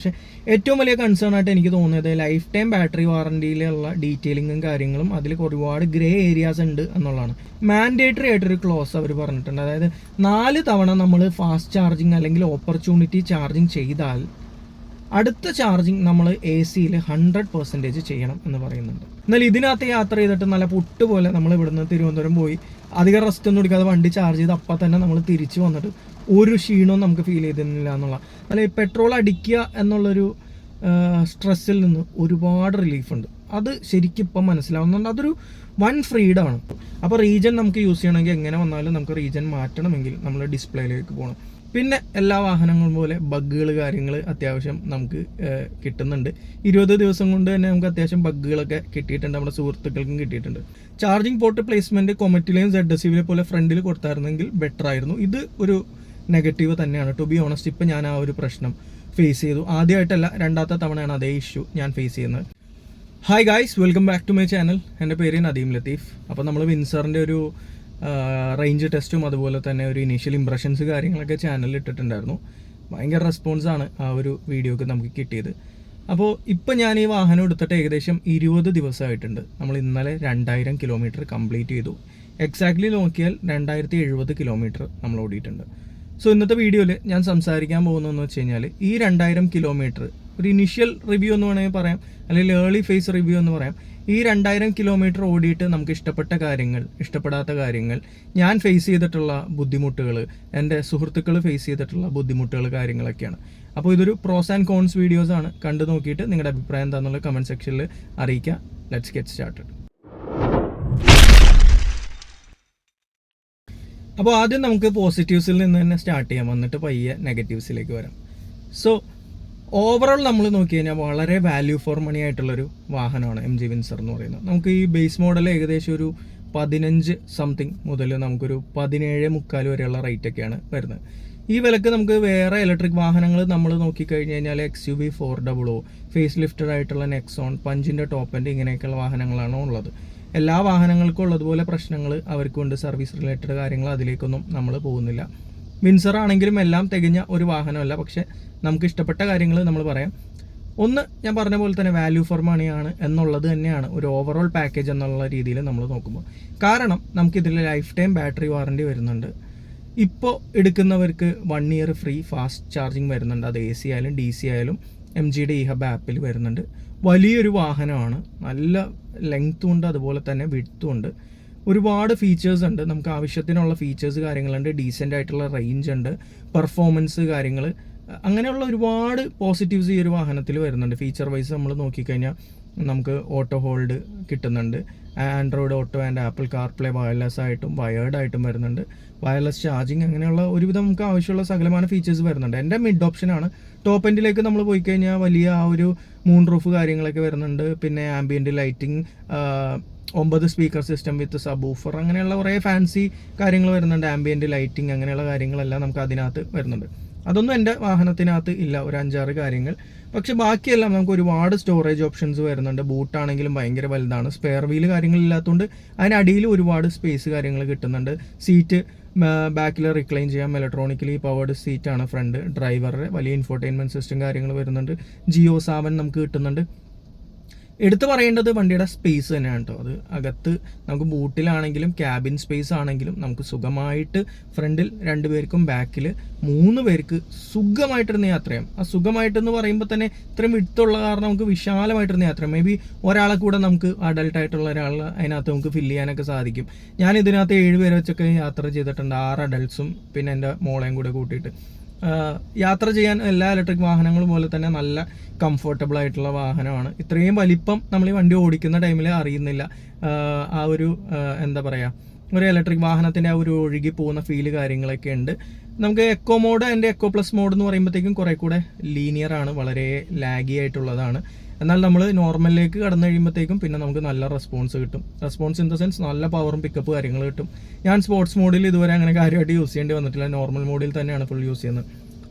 പക്ഷേ ഏറ്റവും വലിയ കൺസേൺ ആയിട്ട് എനിക്ക് തോന്നിയത് ലൈഫ് ടൈം ബാറ്ററി വാറണ്ടിയിലുള്ള ഡീറ്റെയിലിങ്ങും കാര്യങ്ങളും അതിൽ ഒരുപാട് ഗ്രേ ഏരിയാസ് ഉണ്ട് എന്നുള്ളതാണ്. മാൻഡേറ്ററി ആയിട്ടൊരു ക്ലോസ് അവർ പറഞ്ഞിട്ടുണ്ട്. അതായത് നാല് തവണ നമ്മൾ ഫാസ്റ്റ് ചാർജിങ് അല്ലെങ്കിൽ ഓപ്പർച്യൂണിറ്റി ചാർജിങ് ചെയ്താൽ അടുത്ത ചാർജിങ് നമ്മൾ എ സിയിൽ ഹൺഡ്രഡ് പെർസെന്റേജ് ചെയ്യണം എന്ന് പറയുന്നുണ്ട്. എന്നാൽ ഇതിനകത്ത് യാത്ര ചെയ്തിട്ട് നല്ല പുട്ട് പോലെ നമ്മൾ ഇവിടുന്ന് തിരുവനന്തപുരം പോയി അധികം റെസ്റ്റ് ഒന്നും എടുക്കാതെ വണ്ടി ചാർജ് ചെയ്ത് അപ്പം തന്നെ നമ്മൾ തിരിച്ചു വന്നിട്ട് ഒരു ക്ഷീണവും നമുക്ക് ഫീൽ ചെയ്തിരുന്നില്ല എന്നുള്ള. അല്ല പെട്രോൾ അടിക്കുക എന്നുള്ളൊരു സ്ട്രെസ്സിൽ നിന്ന് ഒരുപാട് റിലീഫുണ്ട് അത് ശരിക്കും ഇപ്പം മനസ്സിലാവുന്നുണ്ട്. അതൊരു വൺ ആണ്. അപ്പോൾ റീജൻ നമുക്ക് യൂസ് ചെയ്യണമെങ്കിൽ എങ്ങനെ വന്നാലും നമുക്ക് റീജൻ മാറ്റണമെങ്കിൽ നമ്മൾ ഡിസ്പ്ലേയിലേക്ക് പോകണം പിന്നെ എല്ലാ വാഹനങ്ങളും പോലെ ബഗ്ഗുകൾ കാര്യങ്ങൾ അത്യാവശ്യം നമുക്ക് കിട്ടുന്നുണ്ട്. ഇരുപത് ദിവസം കൊണ്ട് തന്നെ നമുക്ക് അത്യാവശ്യം ബഗ്ഗുകളൊക്കെ കിട്ടിയിട്ടുണ്ട്. നമ്മുടെ സുഹൃത്തുക്കൾക്കും കിട്ടിയിട്ടുണ്ട്. ചാർജിങ് പോർട്ട് പ്ലേസ്മെന്റ് കൊമറ്റിലെയും സെഡ് എസ് പോലെ ഫ്രണ്ടിൽ കൊടുത്തായിരുന്നെങ്കിൽ ബെറ്റർ ആയിരുന്നു. ഇത് ഒരു നെഗറ്റീവ് തന്നെയാണ്. ടു ബി ഓണസ്റ്റ് ഇപ്പം ഞാൻ ആ ഒരു പ്രശ്നം ഫേസ് ചെയ്തു. ആദ്യമായിട്ടല്ല രണ്ടാമത്തെ തവണയാണ് അതേ ഇഷ്യൂ ഞാൻ ഫേസ് ചെയ്യുന്നത്. Hi guys welcome back to my channel എന്റെ പേര് നദീം ലത്തീഫ്. അപ്പോൾ നമ്മൾ വിൻസറിന്റെ ഒരു റേഞ്ച് ടെസ്റ്റും അതുപോലെ തന്നെ ഒരു ഇനീഷ്യൽ ഇംപ്രഷൻസ് കാര്യങ്ങളൊക്കെ ചാനലിൽ ഇട്ടിട്ടുണ്ടായിരുന്നു. ഭയങ്കര റെസ്പോൺസാണ് ആ ഒരു വീഡിയോക്ക് നമുക്ക് കിട്ടിയത്. അപ്പോൾ ഇപ്പം ഞാൻ ഈ വാഹനം എടുത്തിട്ട് ഏകദേശം ഇരുപത് ദിവസമായിട്ടുണ്ട്. നമ്മൾ ഇന്നലെ രണ്ടായിരം കിലോമീറ്റർ കംപ്ലീറ്റ് ചെയ്തു. എക്സാക്ട്ലി നോക്കിയാൽ രണ്ടായിരത്തി എഴുപത് കിലോമീറ്റർ നമ്മൾ ഓടിയിട്ടുണ്ട്. സോ ഇന്നത്തെ വീഡിയോയിൽ ഞാൻ സംസാരിക്കാൻ പോകുന്നതെന്ന് വെച്ച് കഴിഞ്ഞാൽ ഈ രണ്ടായിരം കിലോമീറ്റർ ഒരു ഇനിഷ്യൽ റിവ്യൂ എന്ന് വേണമെങ്കിൽ പറയാം അല്ലെങ്കിൽ ഏർലി ഫേസ് റിവ്യൂ എന്ന് പറയാം. ഈ രണ്ടായിരം കിലോമീറ്റർ ഓടിയിട്ട് നമുക്ക് ഇഷ്ടപ്പെട്ട കാര്യങ്ങൾ ഇഷ്ടപ്പെടാത്ത കാര്യങ്ങൾ ഞാൻ ഫേസ് ചെയ്തിട്ടുള്ള ബുദ്ധിമുട്ടുകൾ എന്റെ സുഹൃത്തുക്കൾ ഫേസ് ചെയ്തിട്ടുള്ള ബുദ്ധിമുട്ടുകൾ കാര്യങ്ങളൊക്കെയാണ്. അപ്പോൾ ഇതൊരു പ്രോസ് ആൻഡ് കോൺസ് വീഡിയോസ് ആണ്. കണ്ടു നോക്കിയിട്ട് നിങ്ങളുടെ അഭിപ്രായം എന്താണെന്നുള്ള കമന്റ് സെക്ഷനിൽ അറിയിക്കുക. ലെറ്റ്സ് ഗെറ്റ് സ്റ്റാർട്ടഡ് അപ്പോൾ ആദ്യം നമുക്ക് പോസിറ്റീവ്സിൽ നിന്ന് തന്നെ സ്റ്റാർട്ട് ചെയ്യാം. വന്നിട്ട് പയ്യെ നെഗറ്റീവ്സിലേക്ക് വരാം. സോ ഓവറോൾ നമ്മൾ നോക്കി കഴിഞ്ഞാൽ വളരെ വാല്യൂ ഫോർ മണി ആയിട്ടുള്ളൊരു വാഹനമാണ് എം ജി വിൻസർ എന്ന് പറയുന്നത്. നമുക്ക് ഈ ബേസ് മോഡൽ ഏകദേശം ഒരു പതിനഞ്ച് സംതിങ് മുതൽ നമുക്കൊരു പതിനേഴ് മുക്കാൽ വരെയുള്ള റേറ്റ് ഒക്കെയാണ് വരുന്നത്. ഈ വിലക്ക് നമുക്ക് വേറെ ഇലക്ട്രിക് വാഹനങ്ങൾ നമ്മൾ നോക്കിക്കഴിഞ്ഞ് കഴിഞ്ഞാൽ X U V four double O face lifted ആയിട്ടുള്ള നെക്സോൺ പഞ്ചിന്റെ ടോപ്പ് ഇങ്ങനെയൊക്കെയുള്ള വാഹനങ്ങളാണ് ഉള്ളത്. എല്ലാ വാഹനങ്ങൾക്കും ഉള്ളതുപോലെ പ്രശ്നങ്ങൾ അവർക്കുണ്ട്. സർവീസ് റിലേറ്റഡ് കാര്യങ്ങൾ അതിലേക്കൊന്നും നമ്മൾ പോകുന്നില്ല. വിൻസർ ആണെങ്കിലും എല്ലാം തികഞ്ഞ ഒരു വാഹനമല്ല. പക്ഷേ നമുക്ക് ഇഷ്ടപ്പെട്ട കാര്യങ്ങൾ നമ്മൾ പറയാം. ഒന്ന് ഞാൻ പറഞ്ഞ പോലെ തന്നെ വാല്യൂ ഫോർ മണിയാണ് എന്നുള്ളത് തന്നെയാണ് ഒരു ഓവറോൾ പാക്കേജ് എന്നുള്ള രീതിയിൽ നമ്മൾ നോക്കുമ്പോൾ. കാരണം നമുക്കിതിൽ ലൈഫ് ടൈം ബാറ്ററി വാറണ്ടി വരുന്നുണ്ട്. ഇപ്പോൾ എടുക്കുന്നവർക്ക് one year free fast charging വരുന്നുണ്ട്. അത് എ സി ആയാലും ഡി സി ആയാലും എം ജിയുടെ ഇ ഹബ് ആപ്പിൽ വരുന്നുണ്ട്. വലിയൊരു വാഹനമാണ്. നല്ല ലെങ്ത്തും ഉണ്ട് അതുപോലെ തന്നെ വിഡ്ത്തും ഉണ്ട്. ഒരുപാട് ഫീച്ചേഴ്സ് ഉണ്ട്. നമുക്ക് ആവശ്യത്തിനുള്ള ഫീച്ചേഴ്സ് കാര്യങ്ങളുണ്ട് ഡീസന്റ് ആയിട്ടുള്ള റേഞ്ച് ഉണ്ട് പെർഫോമൻസ് കാര്യങ്ങൾ അങ്ങനെയുള്ള ഒരുപാട് പോസിറ്റീവ്സ് ഈ ഒരു വാഹനത്തിൽ വരുന്നുണ്ട്. ഫീച്ചർ വൈസ് നമ്മൾ നോക്കിക്കഴിഞ്ഞാൽ നമുക്ക് ഓട്ടോ ഹോൾഡ് കിട്ടുന്നുണ്ട്. Android auto and Apple CarPlay wireless ആയിട്ടും വയേർഡ് ആയിട്ടും വരുന്നുണ്ട്. വയർലെസ് ചാർജിങ് അങ്ങനെയുള്ള ഒരുവിധം നമുക്ക് ആവശ്യമുള്ള സകലമായ ഫീച്ചേഴ്സ് വരുന്നുണ്ട്. എന്റെ മിഡ് ഓപ്ഷനാണ് ടോപ്പ് എൻഡിലേക്ക് നമ്മൾ പോയി കഴിഞ്ഞാൽ വലിയ ആ ഒരു മൂൺ റൂഫ് കാര്യങ്ങളൊക്കെ വരുന്നുണ്ട്. പിന്നെ ആംബിയന്റ് ലൈറ്റിംഗ് ഒമ്പത് speaker system with subwoofer അങ്ങനെയുള്ള കുറേ ഫാൻസി കാര്യങ്ങൾ വരുന്നുണ്ട്. ആംബിയന്റ് ലൈറ്റിംഗ് അങ്ങനെയുള്ള കാര്യങ്ങളെല്ലാം നമുക്ക് അതിനകത്ത് വരുന്നുണ്ട്. അതൊന്നും എന്റെ വാഹനത്തിനകത്ത് ഇല്ല. ഒരു അഞ്ചാറ് കാര്യങ്ങൾ. പക്ഷെ ബാക്കിയെല്ലാം നമുക്ക് ഒരുപാട് സ്റ്റോറേജ് ഓപ്ഷൻസ് വരുന്നുണ്ട്. ബൂട്ടാണെങ്കിലും ഭയങ്കര വലുതാണ്. സ്പെയർ വീൽ കാര്യങ്ങളില്ലാത്തതുകൊണ്ട് അതിനടിയിൽ ഒരുപാട് സ്പേസ് കാര്യങ്ങൾ കിട്ടുന്നുണ്ട്. സീറ്റ് ബാക്കിൽ റിക്ലൈൻ ചെയ്യാം. ഇലക്ട്രോണിക്കലി പവേർഡ് സീറ്റാണ് ഫ്രണ്ട് ഡ്രൈവറുടെ വലിയ ഇൻഫോർടൈൻമെന്റ് സിസ്റ്റം കാര്യങ്ങൾ വരുന്നുണ്ട്. ജിയോ സാവൻ നമുക്ക് കിട്ടുന്നുണ്ട്. എടുത്തു പറയേണ്ടത് വണ്ടിയുടെ സ്പേസ് തന്നെയാണ് കേട്ടോ അത് അകത്ത് നമുക്ക് ബൂട്ടിലാണെങ്കിലും ക്യാബിൻ സ്പേസ് ആണെങ്കിലും നമുക്ക് സുഖമായിട്ട് ഫ്രണ്ടിൽ രണ്ട് പേർക്കും ബാക്കിൽ മൂന്ന് പേർക്ക് സുഖമായിട്ടിരുന്ന യാത്ര ചെയ്യാം. ആ സുഖമായിട്ടെന്ന് പറയുമ്പോൾ തന്നെ ഇത്രയും വിട്ടുള്ള കാരണം നമുക്ക് വിശാലമായിട്ടിരുന്ന യാത്ര മേ ബി ഒരാളെ കൂടെ നമുക്ക് അഡൾട്ട് ആയിട്ടുള്ള ഒരാളെ അതിനകത്ത് നമുക്ക് ഫില്ല് ചെയ്യാനൊക്കെ സാധിക്കും. ഞാൻ ഇതിനകത്ത് ഏഴ് പേരെ വെച്ചൊക്കെ യാത്ര ചെയ്തിട്ടുണ്ട്. ആറ് അഡൾട്ട്സും പിന്നെ എന്റെ മോളെയും കൂടെ കൂട്ടിയിട്ട്. യാത്ര ചെയ്യാൻ എല്ലാ ഇലക്ട്രിക് വാഹനങ്ങളും പോലെ തന്നെ നല്ല കംഫർട്ടബിൾ ആയിട്ടുള്ള വാഹനമാണ്. ഇത്രയും വലിപ്പം നമ്മൾ ഈ വണ്ടി ഓടിക്കുന്ന ടൈമിൽ അറിയുന്നില്ല. ആ ഒരു എന്താ പറയുക ഒരു ഇലക്ട്രിക് വാഹനത്തിന്റെ ആ ഒരു ഒഴുകി പോകുന്ന ഫീൽ കാര്യങ്ങളൊക്കെ ഉണ്ട്. നമുക്ക് eco mode and eco plus mode എന്ന് പറയുമ്പോഴത്തേക്കും കുറേ കൂടെ ലീനിയർ ആണ് വളരെ ലാഗി ആയിട്ടുള്ളതാണ്. എന്നാൽ നമ്മൾ നോർമലിലേക്ക് കടന്നു കഴിയുമ്പോഴത്തേക്കും പിന്നെ നമുക്ക് നല്ല റെസ്പോൺസ് കിട്ടും. റെസ്പോൺസ് ഇൻ ദ സെൻസ് നല്ല പവറും പിക്കപ്പ് കാര്യങ്ങൾ കിട്ടും. ഞാൻ സ്പോർട്സ് മോഡിൽ ഇതുവരെ അങ്ങനെ കാര്യമായിട്ട് യൂസ് ചെയ്യേണ്ടി വന്നിട്ടില്ല. നോർമൽ മോഡിൽ തന്നെയാണ് ഫുൾ യൂസ് ചെയ്യുന്നത്.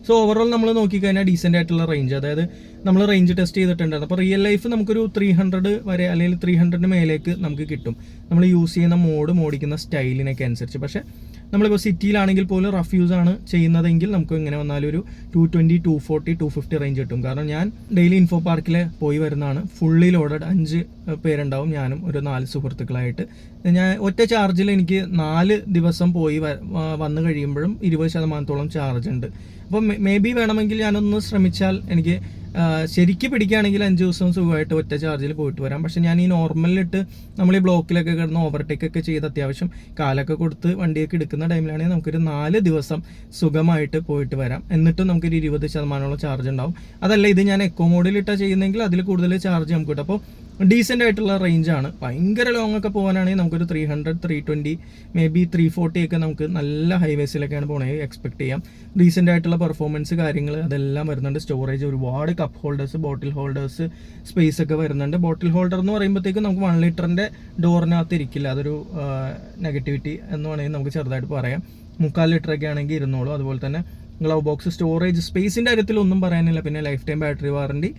സോ ഓവറോൾ നമ്മൾ നോക്കിക്കഴിഞ്ഞാൽ ഡീസെന്റ് ആയിട്ടുള്ള റേഞ്ച് അതായത് നമ്മൾ റേഞ്ച് ടെസ്റ്റ് ചെയ്തിട്ടുണ്ടായിരുന്നു. അപ്പോൾ റിയൽ ലൈഫ് നമുക്കൊരു ത്രീ ഹൺഡ്രഡ് വരെ അല്ലെങ്കിൽ ത്രീ ഹൺഡ്രഡിന് മേലേക്ക് നമുക്ക് കിട്ടും. നമ്മൾ യൂസ് ചെയ്യുന്ന മോഡ് മോടിക്കുന്ന സ്റ്റൈലിനൊക്കെ അനുസരിച്ച്. പക്ഷേ നമ്മളിപ്പോൾ സിറ്റിയിലാണെങ്കിൽ പോലും റഫ് യൂസ് ആണ് ചെയ്യുന്നതെങ്കിൽ നമുക്ക് ഇങ്ങനെ വന്നാലും ഒരു two twenty two forty two fifty range കിട്ടും. കാരണം ഞാൻ ഡെയിലി ഇൻഫോ പാർക്കിൽ പോയി വരുന്നതാണ്. ഫുള്ളി ലോഡഡ് അഞ്ച് പേരുണ്ടാവും ഞാനും ഒരു നാല് സുഹൃത്തുക്കളായിട്ട്. ഞാൻ ഒറ്റ ചാർജിൽ എനിക്ക് നാല് ദിവസം പോയി വന്ന് കഴിയുമ്പോഴും ഇരുപത് ശതമാനത്തോളം ചാർജ് ഉണ്ട്. അപ്പം മേ ബി വേണമെങ്കിൽ ഞാനൊന്ന് ശ്രമിച്ചാൽ എനിക്ക് ശരിക്ക് പിടിക്കുകയാണെങ്കിൽ അഞ്ച് ദിവസം സുഖമായിട്ട് ഒറ്റ ചാർജിൽ പോയിട്ട് വരാം. പക്ഷെ ഞാൻ ഈ നോർമലിലിട്ട് നമ്മൾ ഈ ബ്ലോക്കിലൊക്കെ കിടന്ന് ഓവർടേക്ക് ഒക്കെ ചെയ്ത് അത്യാവശ്യം കാലൊക്കെ കൊടുത്ത് വണ്ടിയൊക്കെ എടുക്കുന്ന ടൈമിലാണെങ്കിൽ നമുക്കൊരു നാല് ദിവസം സുഖമായിട്ട് പോയിട്ട് വരാം. എന്നിട്ടും നമുക്കൊരു ഇരുപത് ശതമാനമുള്ള ചാർജ് ഉണ്ടാവും. അതല്ല ഇത് ഞാൻ എക്കോ മോഡിലിട്ടാണ് ചെയ്യുന്നതെങ്കിൽ അതിൽ കൂടുതൽ ചാർജ് നമുക്ക് കിട്ടും. അപ്പോൾ ഡീസെന്റ് ആയിട്ടുള്ള റേഞ്ചാണ് ഭയങ്കര ലോങ് ഒക്കെ പോകാനാണെങ്കിൽ നമുക്കൊരു three hundred three twenty maybe three forty ഒക്കെ നമുക്ക് നല്ല ഹൈവേസിലൊക്കെയാണ് പോകണത് എക്സ്പെക്ട് ചെയ്യാം. ഡീസെന്റ് ആയിട്ടുള്ള പെർഫോമൻസ് കാര്യങ്ങൾ അതെല്ലാം വരുന്നുണ്ട്. സ്റ്റോറേജ് ഒരുപാട് cup holders bottle holders space ഒക്കെ വരുന്നുണ്ട്. ബോട്ടിൽ ഹോൾഡർ എന്ന് പറയുമ്പോഴത്തേക്കും നമുക്ക് വൺ ലിറ്ററിന്റെ ഡോറിനകത്ത് ഇരിക്കില്ല. അതൊരു നെഗറ്റിവിറ്റി എന്ന് വേണമെങ്കിൽ നമുക്ക് ചെറുതായിട്ട് പറയാം. മുക്കാൽ ലിറ്റർ ഒക്കെ ആണെങ്കിൽ ഇരുന്നോളൂ. അതുപോലെ തന്നെ ഗ്ലൗ ബോക്സ് സ്റ്റോറേജ് സ്പേസിന്റെ കാര്യത്തിൽ ഒന്നും പറയാനില്ല. പിന്നെ ലൈഫ് ടൈം ബാറ്ററി വാറണ്ടി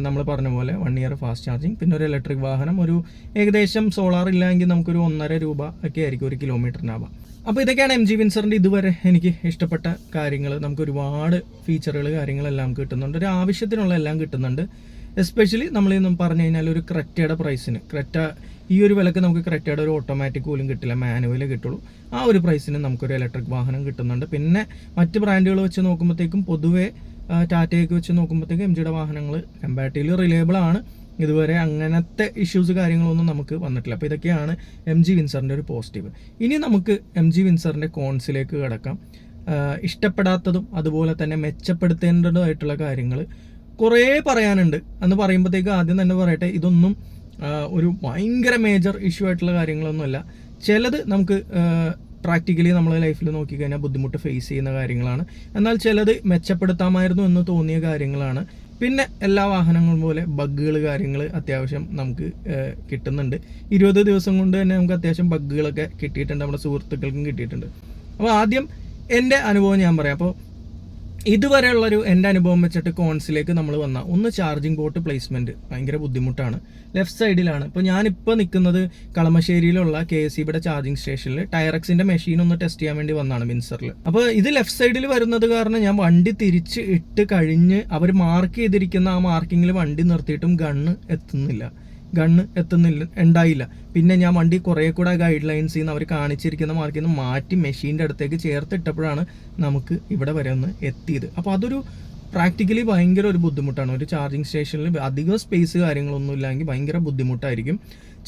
നമ്മൾ പറഞ്ഞ പോലെ വൺ ഇയർ ഫാസ്റ്റ് ചാർജിങ് പിന്നെ ഒരു ഇലക്ട്രിക് വാഹനം ഒരു ഏകദേശം സോളാർ ഇല്ലെങ്കിൽ നമുക്കൊരു ഒന്നര രൂപ ഒക്കെ ആയിരിക്കും ഒരു കിലോമീറ്ററിനാവാം അപ്പോൾ ഇതൊക്കെയാണ് എം ജി വിൻസറിന്റെ ഇതുവരെ എനിക്ക് ഇഷ്ടപ്പെട്ട കാര്യങ്ങൾ. നമുക്ക് ഒരുപാട് ഫീച്ചറുകൾ കാര്യങ്ങളെല്ലാം കിട്ടുന്നുണ്ട്. ഒരു ആവശ്യത്തിനുള്ള എല്ലാം കിട്ടുന്നുണ്ട്. എസ്പെഷ്യലി നമ്മൾ ഇന്നും പറഞ്ഞു കഴിഞ്ഞാൽ ഒരു ക്രെറ്റയുടെ പ്രൈസിന് ക്രെറ്റ ഈ ഒരു വിലക്ക് നമുക്ക് ക്രെറ്റയുടെ ഒരു ഓട്ടോമാറ്റിക് പോലും കിട്ടില്ല. മാനുവലേ കിട്ടുള്ളൂ. ആ ഒരു പ്രൈസിന് നമുക്കൊരു ഇലക്ട്രിക് വാഹനം കിട്ടുന്നുണ്ട്. പിന്നെ മറ്റ് ബ്രാൻഡുകൾ വെച്ച് നോക്കുമ്പോഴത്തേക്കും പൊതുവേ ടാറ്റയൊക്കെ വെച്ച് നോക്കുമ്പോഴത്തേക്കും എം ജിയുടെ വാഹനങ്ങൾ കമ്പാരിറ്റീവ്ലി റിലയബിൾ ആണ്. ഇതുവരെ അങ്ങനത്തെ ഇഷ്യൂസ് കാര്യങ്ങളൊന്നും നമുക്ക് വന്നിട്ടില്ല. അപ്പോൾ ഇതൊക്കെയാണ് എം ജി വിൻസറിന്റെ ഒരു പോസിറ്റീവ് ഇനി നമുക്ക് എം ജി വിൻസറിന്റെ കോൺസിലേക്ക് കിടക്കാം. ഇഷ്ടപ്പെടാത്തതും അതുപോലെ തന്നെ മെച്ചപ്പെടുത്തേണ്ടതുമായിട്ടുള്ള കാര്യങ്ങൾ കുറേ പറയാനുണ്ട്. എന്ന് പറയുമ്പോഴത്തേക്ക് ആദ്യം തന്നെ പറയട്ടെ ഇതൊന്നും ഒരു ഭയങ്കര മേജർ ഇഷ്യൂ ആയിട്ടുള്ള കാര്യങ്ങളൊന്നുമല്ല. ചിലത് നമുക്ക് പ്രാക്ടിക്കലി നമ്മൾ ലൈഫിൽ നോക്കിക്കഴിഞ്ഞാൽ ബുദ്ധിമുട്ട് ഫേസ് ചെയ്യുന്ന കാര്യങ്ങളാണ്. എന്നാൽ ചിലത് മെച്ചപ്പെടുത്താമായിരുന്നു എന്ന് തോന്നിയ കാര്യങ്ങളാണ്. പിന്നെ എല്ലാ വാഹനങ്ങളും പോലെ ബഗ്ഗുകൾ കാര്യങ്ങൾ അത്യാവശ്യം നമുക്ക് കിട്ടുന്നുണ്ട്. ഇരുപത് ദിവസം കൊണ്ട് തന്നെ നമുക്ക് അത്യാവശ്യം ബഗ്ഗുകളൊക്കെ കിട്ടിയിട്ടുണ്ട്. നമ്മുടെ സുഹൃത്തുക്കൾക്കും കിട്ടിയിട്ടുണ്ട്. അപ്പോൾ ആദ്യം എന്റെ അനുഭവം ഞാൻ പറയാം. അപ്പോൾ ഇതുവരെയുള്ളൊരു എന്റെ അനുഭവം വെച്ചിട്ട് കോൺസിലേക്ക് നമ്മൾ വന്ന ഒന്ന് ചാർജിങ് ബോട്ട് പ്ലേസ്മെന്റ് ഭയങ്കര ബുദ്ധിമുട്ടാണ്. ലെഫ്റ്റ് സൈഡിലാണ് ഇപ്പോൾ ഞാനിപ്പോൾ നിൽക്കുന്നത് കളമശ്ശേരിയിലുള്ള കെ എസ് സിയുടെ ചാർജിങ് സ്റ്റേഷനിൽ ടയറക്സിന്റെ മെഷീൻ ഒന്ന് ടെസ്റ്റ് ചെയ്യാൻ വേണ്ടി വന്നതാണ് മിൻസറിൽ അപ്പോൾ ഇത് ലെഫ്റ്റ് സൈഡിൽ വരുന്നത് കാരണം ഞാൻ വണ്ടി തിരിച്ച് ഇട്ട് കഴിഞ്ഞ് അവർ മാർക്ക് ചെയ്തിരിക്കുന്ന ആ മാർക്കിങ്ങിൽ വണ്ടി നിർത്തിയിട്ടും ഗണ്ണ് എത്തുന്നില്ല. ഗണ്ണ് എത്തുന്നില്ല ഉണ്ടായില്ല. പിന്നെ ഞാൻ വണ്ടി കുറേ കൂടെ ഗൈഡ് ലൈൻസ് നിന്ന് അവർ കാണിച്ചിരിക്കുന്ന മാർക്കിൽ നിന്ന് മാറ്റി മെഷീന്റെ അടുത്തേക്ക് ചേർത്തിട്ടപ്പോഴാണ് നമുക്ക് ഇവിടെ വരെ ഒന്ന് എത്തിയത്. അപ്പോൾ അതൊരു പ്രാക്ടിക്കലി ഭയങ്കര ഒരു ബുദ്ധിമുട്ടാണ്. ഒരു ചാർജിങ് സ്റ്റേഷനിൽ അധികം സ്പേസ് കാര്യങ്ങളൊന്നും ഇല്ലെങ്കിൽ ഭയങ്കര ബുദ്ധിമുട്ടായിരിക്കും.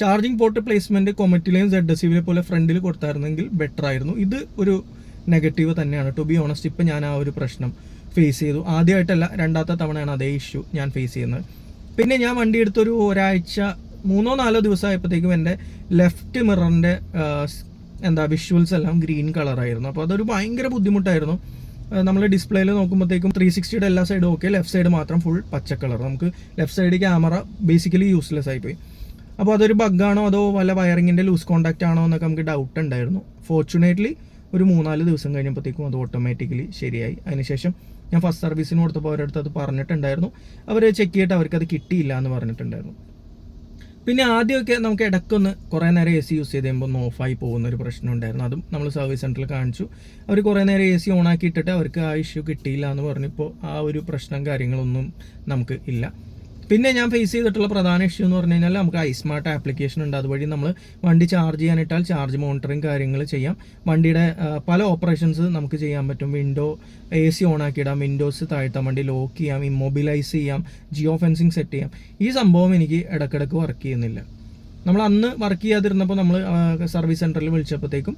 ചാർജിങ് പോർട്ട് പ്ലേസ്മെന്റ് കൊമറ്റിലെയും സെഡ് എസ് പോലെ ഫ്രണ്ടിൽ കൊടുത്തായിരുന്നെങ്കിൽ ബെറ്റർ ആയിരുന്നു. ഇത് ഒരു നെഗറ്റീവ് തന്നെയാണ്. ടു ബി ഓണസ്റ്റ് ഇപ്പം ഞാൻ ആ ഒരു പ്രശ്നം ഫേസ് ചെയ്തു. ആദ്യമായിട്ടല്ല രണ്ടാമത്തെ തവണയാണ് അതേ ഇഷ്യൂ ഞാൻ ഫേസ് ചെയ്യുന്നത്. പിന്നെ ഞാൻ വണ്ടി എടുത്തൊരു ഒരാഴ്ച മൂന്നോ നാലോ ദിവസമായപ്പോഴത്തേക്കും എന്റെ ലെഫ്റ്റ് മിററിന്റെ എന്താ വിഷ്വൽസ് എല്ലാം ഗ്രീൻ കളറായിരുന്നു അപ്പോൾ അതൊരു ഭയങ്കര ബുദ്ധിമുട്ടായിരുന്നു. നമ്മൾ ഡിസ്പ്ലേയിൽ നോക്കുമ്പോഴത്തേക്കും ത്രീ സിക്സ്റ്റിയുടെ എല്ലാ സൈഡും ഓക്കെ ലെഫ്റ്റ് സൈഡ് മാത്രം ഫുൾ പച്ച കളർ നമുക്ക് left side camera basically useless ആയിപ്പോയി. അപ്പോൾ അതൊരു ബഗ്ഗാണോ അതോ വല്ല വയറിങ്ങിന്റെ ലൂസ് കോണ്ടാക്റ്റ് ആണോ എന്നൊക്കെ നമുക്ക് ഡൗട്ട് ഉണ്ടായിരുന്നു. ഫോർച്ചുനേറ്റ്ലി ഒരു മൂന്നാൽ ദിവസം കഴിഞ്ഞപ്പോഴത്തേക്കും അത് ഓട്ടോമാറ്റിക്കലി ശരിയായി. അതിനുശേഷം ഞാൻ ഫസ്റ്റ് സർവീസിന് കൊടുത്തപ്പോൾ അവരടുത്ത് അത് പറഞ്ഞിട്ടുണ്ടായിരുന്നു. അവർ ചെക്ക് ചെയ്തിട്ട് അവർക്ക് അത് കിട്ടിയില്ല എന്ന് പറഞ്ഞിട്ടുണ്ടായിരുന്നു. പിന്നെ ആദ്യമൊക്കെ നമുക്ക് ഇടയ്ക്കൊന്ന് കുറേ നേരം എ സി യൂസ് ചെയ്ത് കഴിയുമ്പോൾ ഒന്ന് ഓഫായി പോകുന്ന ഒരു പ്രശ്നം ഉണ്ടായിരുന്നു. അതും നമ്മൾ സർവീസ് സെന്ററിൽ കാണിച്ചു. അവർ കുറേ നേരം എ സി ഓണാക്കി ഇട്ടിട്ട് അവർക്ക് ആ ഇഷ്യൂ കിട്ടിയില്ല എന്ന് പറഞ്ഞപ്പോൾ ആ ഒരു പ്രശ്നം കാര്യങ്ങളൊന്നും നമുക്ക് ഇല്ല. പിന്നെ ഞാൻ ഫേസ് ചെയ്തിട്ടുള്ള പ്രധാന ഇഷ്യൂ എന്ന് പറഞ്ഞു കഴിഞ്ഞാൽ നമുക്ക് ഐസ്മാർട്ട് ആപ്ലിക്കേഷൻ ഉണ്ട്. അതുവഴി നമ്മൾ വണ്ടി ചാർജ് ചെയ്യാനിട്ടാൽ ചാർജ് മോണിറ്ററിങ് കാര്യങ്ങൾ ചെയ്യാം. വണ്ടിയുടെ പല ഓപ്പറേഷൻസ് നമുക്ക് ചെയ്യാൻ പറ്റും. വിൻഡോ എ സി ഓൺ ആക്കിയിടാം. വിൻഡോസ് താഴ്ത്താൻ വണ്ടി ലോക്ക് ചെയ്യാം. ഇമ്മൊബിലൈസ് ചെയ്യാം. ജിയോ ഫെൻസിങ് സെറ്റ് ചെയ്യാം. ഈ സംഭവം എനിക്ക് ഇടക്കിടക്ക് വർക്ക് ചെയ്യുന്നില്ല. നമ്മൾ അന്ന് വർക്ക് ചെയ്യാതിരുന്നപ്പോൾ നമ്മൾ സർവീസ് സെന്ററിൽ വിളിച്ചപ്പോഴത്തേക്കും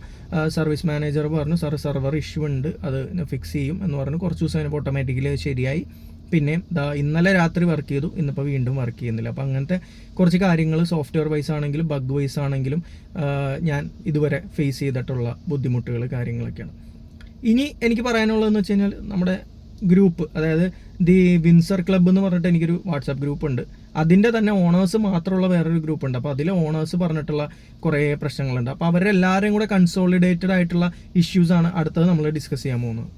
സർവീസ് മാനേജർ പറഞ്ഞു സാർ സെർവർ ഇഷ്യൂ ഉണ്ട്. അത് ഫിക്സ് ചെയ്യും എന്ന് പറഞ്ഞു. കുറച്ച് ദിവസം അതിനിപ്പോൾ ഓട്ടോമാറ്റിക്കലി ശരിയായി. പിന്നെ ദാ ഇന്നലെ രാത്രി വർക്ക് ചെയ്തു ഇന്നിപ്പോൾ വീണ്ടും വർക്ക് ചെയ്യുന്നില്ല. അപ്പോൾ അങ്ങനത്തെ കുറച്ച് കാര്യങ്ങൾ സോഫ്റ്റ്വെയർ വൈസ് ആണെങ്കിലും ബഗ് വൈസ് ആണെങ്കിലും ഞാൻ ഇതുവരെ ഫേസ് ചെയ്തിട്ടുള്ള ബുദ്ധിമുട്ടുകൾ കാര്യങ്ങളൊക്കെയാണ്. ഇനി എനിക്ക് പറയാനുള്ളതെന്ന് വെച്ച് കഴിഞ്ഞാൽ നമ്മുടെ ഗ്രൂപ്പ് അതായത് ദി വിൻസർ ക്ലബ്ബ് എന്ന് പറഞ്ഞിട്ട് എനിക്കൊരു വാട്സാപ്പ് ഗ്രൂപ്പ് ഉണ്ട്. അതിന്റെ തന്നെ ഓണേഴ്സ് മാത്രമുള്ള വേറൊരു ഗ്രൂപ്പ് ഉണ്ട്. അപ്പോൾ അതിൽ ഓണേഴ്സ് പറഞ്ഞിട്ടുള്ള കുറേ പ്രശ്നങ്ങളുണ്ട്. അപ്പോൾ അവരെല്ലാവരും കൂടെ കൺസോളിഡേറ്റഡ് ആയിട്ടുള്ള ഇഷ്യൂസാണ് അടുത്തത് നമ്മൾ ഡിസ്കസ് ചെയ്യാൻ പോകുന്നത്.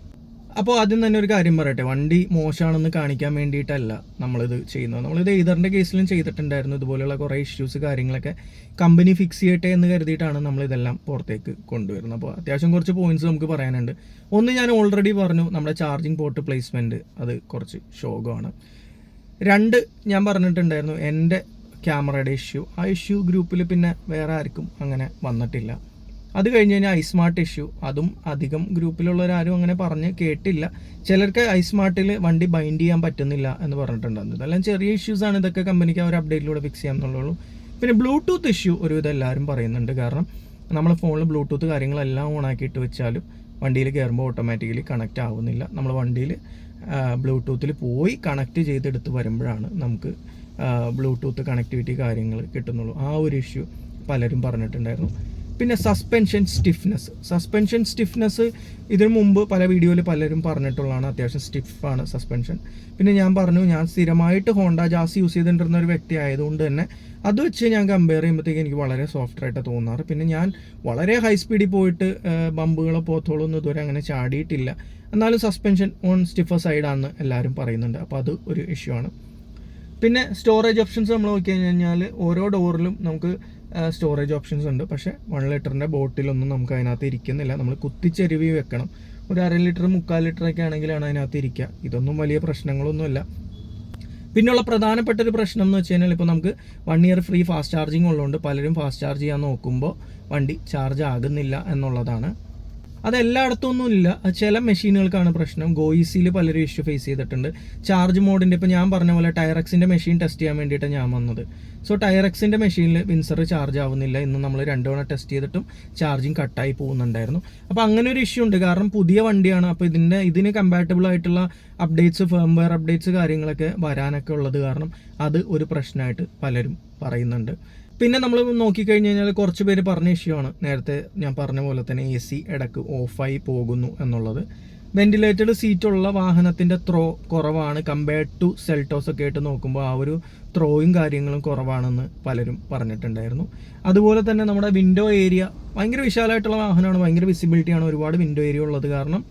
അപ്പോൾ ആദ്യം തന്നെ ഒരു കാര്യം പറയട്ടെ. വണ്ടി മോശമാണെന്ന് കാണിക്കാൻ വേണ്ടിയിട്ടല്ല നമ്മളിത് ചെയ്യുന്നത്. നമ്മളിത് എയ്തറിന്റെ കേസിലും ചെയ്തിട്ടുണ്ടായിരുന്നു. ഇതുപോലെയുള്ള കുറേ ഇഷ്യൂസ് കാര്യങ്ങളൊക്കെ കമ്പനി ഫിക്സ് ചെയ്യട്ടെ എന്ന് കരുതിയിട്ടാണ് നമ്മളിതെല്ലാം പുറത്തേക്ക് കൊണ്ടുവരുന്നത്. അപ്പോൾ അത്യാവശ്യം കുറച്ച് പോയിന്റ്സ് നമുക്ക് പറയാനുണ്ട്. ഒന്ന് ഞാൻ ഓൾറെഡി പറഞ്ഞു നമ്മുടെ ചാർജിങ് പോർട്ട് പ്ലേസ്മെന്റ് അത് കുറച്ച് ശോകമാണ്. രണ്ട് ഞാൻ പറഞ്ഞിട്ടുണ്ടായിരുന്നു എന്റെ ക്യാമറയുടെ ഇഷ്യൂ ആ ഇഷ്യൂ ഗ്രൂപ്പിൽ പിന്നെ വേറെ ആർക്കും അങ്ങനെ വന്നിട്ടില്ല. അത് കഴിഞ്ഞ് കഴിഞ്ഞാൽ ഐസ്മാർട്ട് ഇഷ്യൂ. അതും അധികം ഗ്രൂപ്പിലുള്ളവരാരും അങ്ങനെ പറഞ്ഞ് കേട്ടില്ല. ചിലർക്ക് ഐസ്മാർട്ടിൽ വണ്ടി ബൈൻഡ് ചെയ്യാൻ പറ്റുന്നില്ല എന്ന് പറഞ്ഞിട്ടുണ്ടായിരുന്നു ഇതെല്ലാം ചെറിയ ഇഷ്യൂസ് ആണ്. ഇതൊക്കെ കമ്പനിക്ക് അവർ അപ്ഡേറ്റിലൂടെ ഫിക്സ് ചെയ്യാം ചെയ്യാമെന്നുള്ളൂ പിന്നെ ബ്ലൂടൂത്ത് ഇഷ്യൂ ഒരുവിധം എല്ലാവരും പറയുന്നുണ്ട്. കാരണം നമ്മൾ ഫോണിൽ ബ്ലൂടൂത്ത് കാര്യങ്ങളെല്ലാം ഓൺ ആക്കിയിട്ട് വെച്ചാലും വണ്ടിയിൽ കയറുമ്പോൾ ഓട്ടോമാറ്റിക്കലി കണക്റ്റ് ആവുന്നില്ല. നമ്മൾ വണ്ടിയിൽ ബ്ലൂടൂത്തിൽ പോയി കണക്ട് ചെയ്തെടുത്ത് വരുമ്പോഴാണ് നമുക്ക് ബ്ലൂടൂത്ത് കണക്ടിവിറ്റി കാര്യങ്ങൾ കിട്ടുന്നുള്ളൂ. ആ ഒരു ഇഷ്യൂ പലരും പറഞ്ഞിട്ടുണ്ടായിരുന്നു. പിന്നെ സസ്പെൻഷൻ സ്റ്റിഫ്നെസ് സസ്പെൻഷൻ സ്റ്റിഫ്നെസ് ഇതിനു മുമ്പ് പല വീഡിയോയിൽ പലരും പറഞ്ഞിട്ടുള്ളതാണ്. അത്യാവശ്യം സ്റ്റിഫാണ് സസ്പെൻഷൻ പിന്നെ ഞാൻ പറഞ്ഞു ഞാൻ സ്ഥിരമായിട്ട് ഹോണ്ട ജാസ് യൂസ് ചെയ്തിട്ടിരുന്ന ഒരു വ്യക്തി ആയതുകൊണ്ട് തന്നെ അത് വെച്ച് ഞാൻ കമ്പയർ ചെയ്യുമ്പോഴത്തേക്ക് എനിക്ക് വളരെ സോഫ്റ്റ് ആയിട്ട് തോന്നാറ്. പിന്നെ ഞാൻ വളരെ ഹൈ സ്പീഡിൽ പോയിട്ട് ബമ്പുകളോ പോത്തോളോ ഒന്നും ഇതുവരെ അങ്ങനെ ചാടിയിട്ടില്ല. എന്നാലും സസ്പെൻഷൻ ഓൺ സ്റ്റിഫർ സൈഡാണെന്ന് എല്ലാവരും പറയുന്നുണ്ട്. അപ്പോൾ അത് ഒരു ഇഷ്യൂ ആണ്. പിന്നെ സ്റ്റോറേജ് ഓപ്ഷൻസ് നമ്മൾ നോക്കി കഴിഞ്ഞാൽ ഓരോ ഡോറിലും നമുക്ക് സ്റ്റോറേജ് ഓപ്ഷൻസ് ഉണ്ട്. പക്ഷേ വൺ ലിറ്ററിന്റെ ബോട്ടിലൊന്നും നമുക്ക് അതിനകത്ത് ഇരിക്കുന്നില്ല. നമ്മൾ കുത്തിച്ചെരുവി വെക്കണം. ഒരു അര ലിറ്റർ മുക്കാൽ ലിറ്റർ ഒക്കെ ആണെങ്കിലാണ് അതിനകത്ത് ഇരിക്കുക. ഇതൊന്നും വലിയ പ്രശ്നങ്ങളൊന്നുമില്ല. പിന്നെയുള്ള പ്രധാനപ്പെട്ട ഒരു പ്രശ്നം എന്ന് വെച്ച് കഴിഞ്ഞാൽ ഇപ്പോൾ നമുക്ക് one year free fast charging ഉള്ളതുകൊണ്ട് പലരും ഫാസ്റ്റ് ചാർജ് ചെയ്യാൻ നോക്കുമ്പോൾ വണ്ടി ചാർജ് ആകുന്നില്ല എന്നുള്ളതാണ്. അത് എല്ലായിടത്തും ഒന്നും ഇല്ല ചില മെഷീനുകൾക്കാണ് പ്രശ്നം. ഗോയിസിയിൽ പലരും ഇഷ്യൂ ഫേസ് ചെയ്തിട്ടുണ്ട്. ചാർജ് മോഡിന്റെ ഇപ്പോൾ ഞാൻ പറഞ്ഞ പോലെ ടയറക്സിന്റെ മെഷീൻ ടെസ്റ്റ് ചെയ്യാൻ വേണ്ടിയിട്ടാണ് ഞാൻ വന്നത്. സോ ടയറക്സിന്റെ മെഷീനിൽ വിൻസർ ചാർജ് ആവുന്നില്ല. ഇന്ന് നമ്മൾ രണ്ട് തവണ ടെസ്റ്റ് ചെയ്തിട്ടും ചാർജിങ് കട്ടായി പോകുന്നുണ്ടായിരുന്നു. അപ്പോൾ അങ്ങനെ ഒരു ഇഷ്യൂ ഉണ്ട്. കാരണം പുതിയ വണ്ടിയാണ്. അപ്പോൾ ഇതിന്റെ ഇതിന് കമ്പാറ്റബിൾ ആയിട്ടുള്ള അപ്ഡേറ്റ്സ് ഫേംവെയർ അപ്ഡേറ്റ്സ് കാര്യങ്ങളൊക്കെ വരാനൊക്കെ ഉള്ളത് കാരണം അത് ഒരു പ്രശ്നമായിട്ട് പലരും പറയുന്നുണ്ട്. പിന്നെ നമ്മൾ നോക്കിക്കഴിഞ്ഞ് കഴിഞ്ഞാൽ കുറച്ച് പേര് പറഞ്ഞ ഇഷ്യൂ നേരത്തെ ഞാൻ പറഞ്ഞ പോലെ തന്നെ എ സി ഇടയ്ക്ക് ഓഫായി പോകുന്നു എന്നുള്ളത്. വെന്റിലേറ്റഡ് സീറ്റുള്ള വാഹനത്തിന്റെ ത്രോ കുറവാണ് കമ്പയർഡ് ടു സെൽട്ടോസ് ഒക്കെ ആയിട്ട് നോക്കുമ്പോൾ ആ ഒരു ത്രോയും കാര്യങ്ങളും കുറവാണെന്ന് പലരും പറഞ്ഞിട്ടുണ്ടായിരുന്നു. അതുപോലെ തന്നെ നമ്മുടെ വിൻഡോ ഏരിയ ഭയങ്കര വിശാലമായിട്ടുള്ള വാഹനമാണ് ഭയങ്കര വിസിബിലിറ്റിയാണ് ഒരുപാട് വിൻഡോ ഏരിയ ഉള്ളത് കാരണം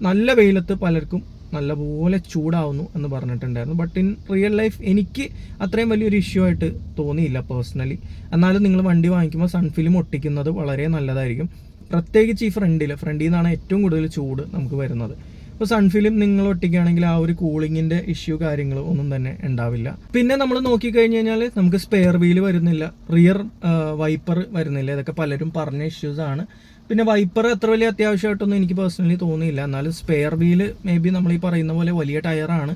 നല്ല വെയിലത്ത് പലർക്കും നല്ലപോലെ ചൂടാവുന്നു എന്ന് പറഞ്ഞിട്ടുണ്ടായിരുന്നു. ബട്ട് ഇൻ റിയൽ ലൈഫ് എനിക്ക് അത്രയും വലിയൊരു ഇഷ്യൂ ആയിട്ട് തോന്നിയില്ല പേഴ്സണലി എന്നാലും നിങ്ങൾ വണ്ടി വാങ്ങിക്കുമ്പോൾ സൺഫിലിം ഒട്ടിക്കുന്നത് വളരെ നല്ലതായിരിക്കും. പ്രത്യേകിച്ച് ഈ ഫ്രണ്ടിൽ ഫ്രണ്ടിൽ നിന്നാണ് ഏറ്റവും കൂടുതൽ ചൂട് നമുക്ക് വരുന്നത്. ഇപ്പോൾ സൺഫിലിം നിങ്ങൾ ഒട്ടിക്കുകയാണെങ്കിൽ ആ ഒരു കൂളിങ്ങിന്റെ ഇഷ്യൂ കാര്യങ്ങൾ ഒന്നും തന്നെ ഉണ്ടാവില്ല. പിന്നെ നമ്മൾ നോക്കിക്കഴിഞ്ഞ് കഴിഞ്ഞാൽ നമുക്ക് സ്പെയർ വീൽ വരുന്നില്ല റിയർ വൈപ്പർ വരുന്നില്ല. ഇതൊക്കെ പലരും പറഞ്ഞ ഇഷ്യൂസ് ആണ്. പിന്നെ വൈപ്പർ അത്ര വലിയ അത്യാവശ്യമായിട്ടൊന്നും എനിക്ക് പേഴ്സണലി തോന്നിയില്ല. എന്നാലും സ്പെയർ വീൽ മേ ബി നമ്മൾ ഈ പറയുന്ന പോലെ വലിയ ടയറാണ്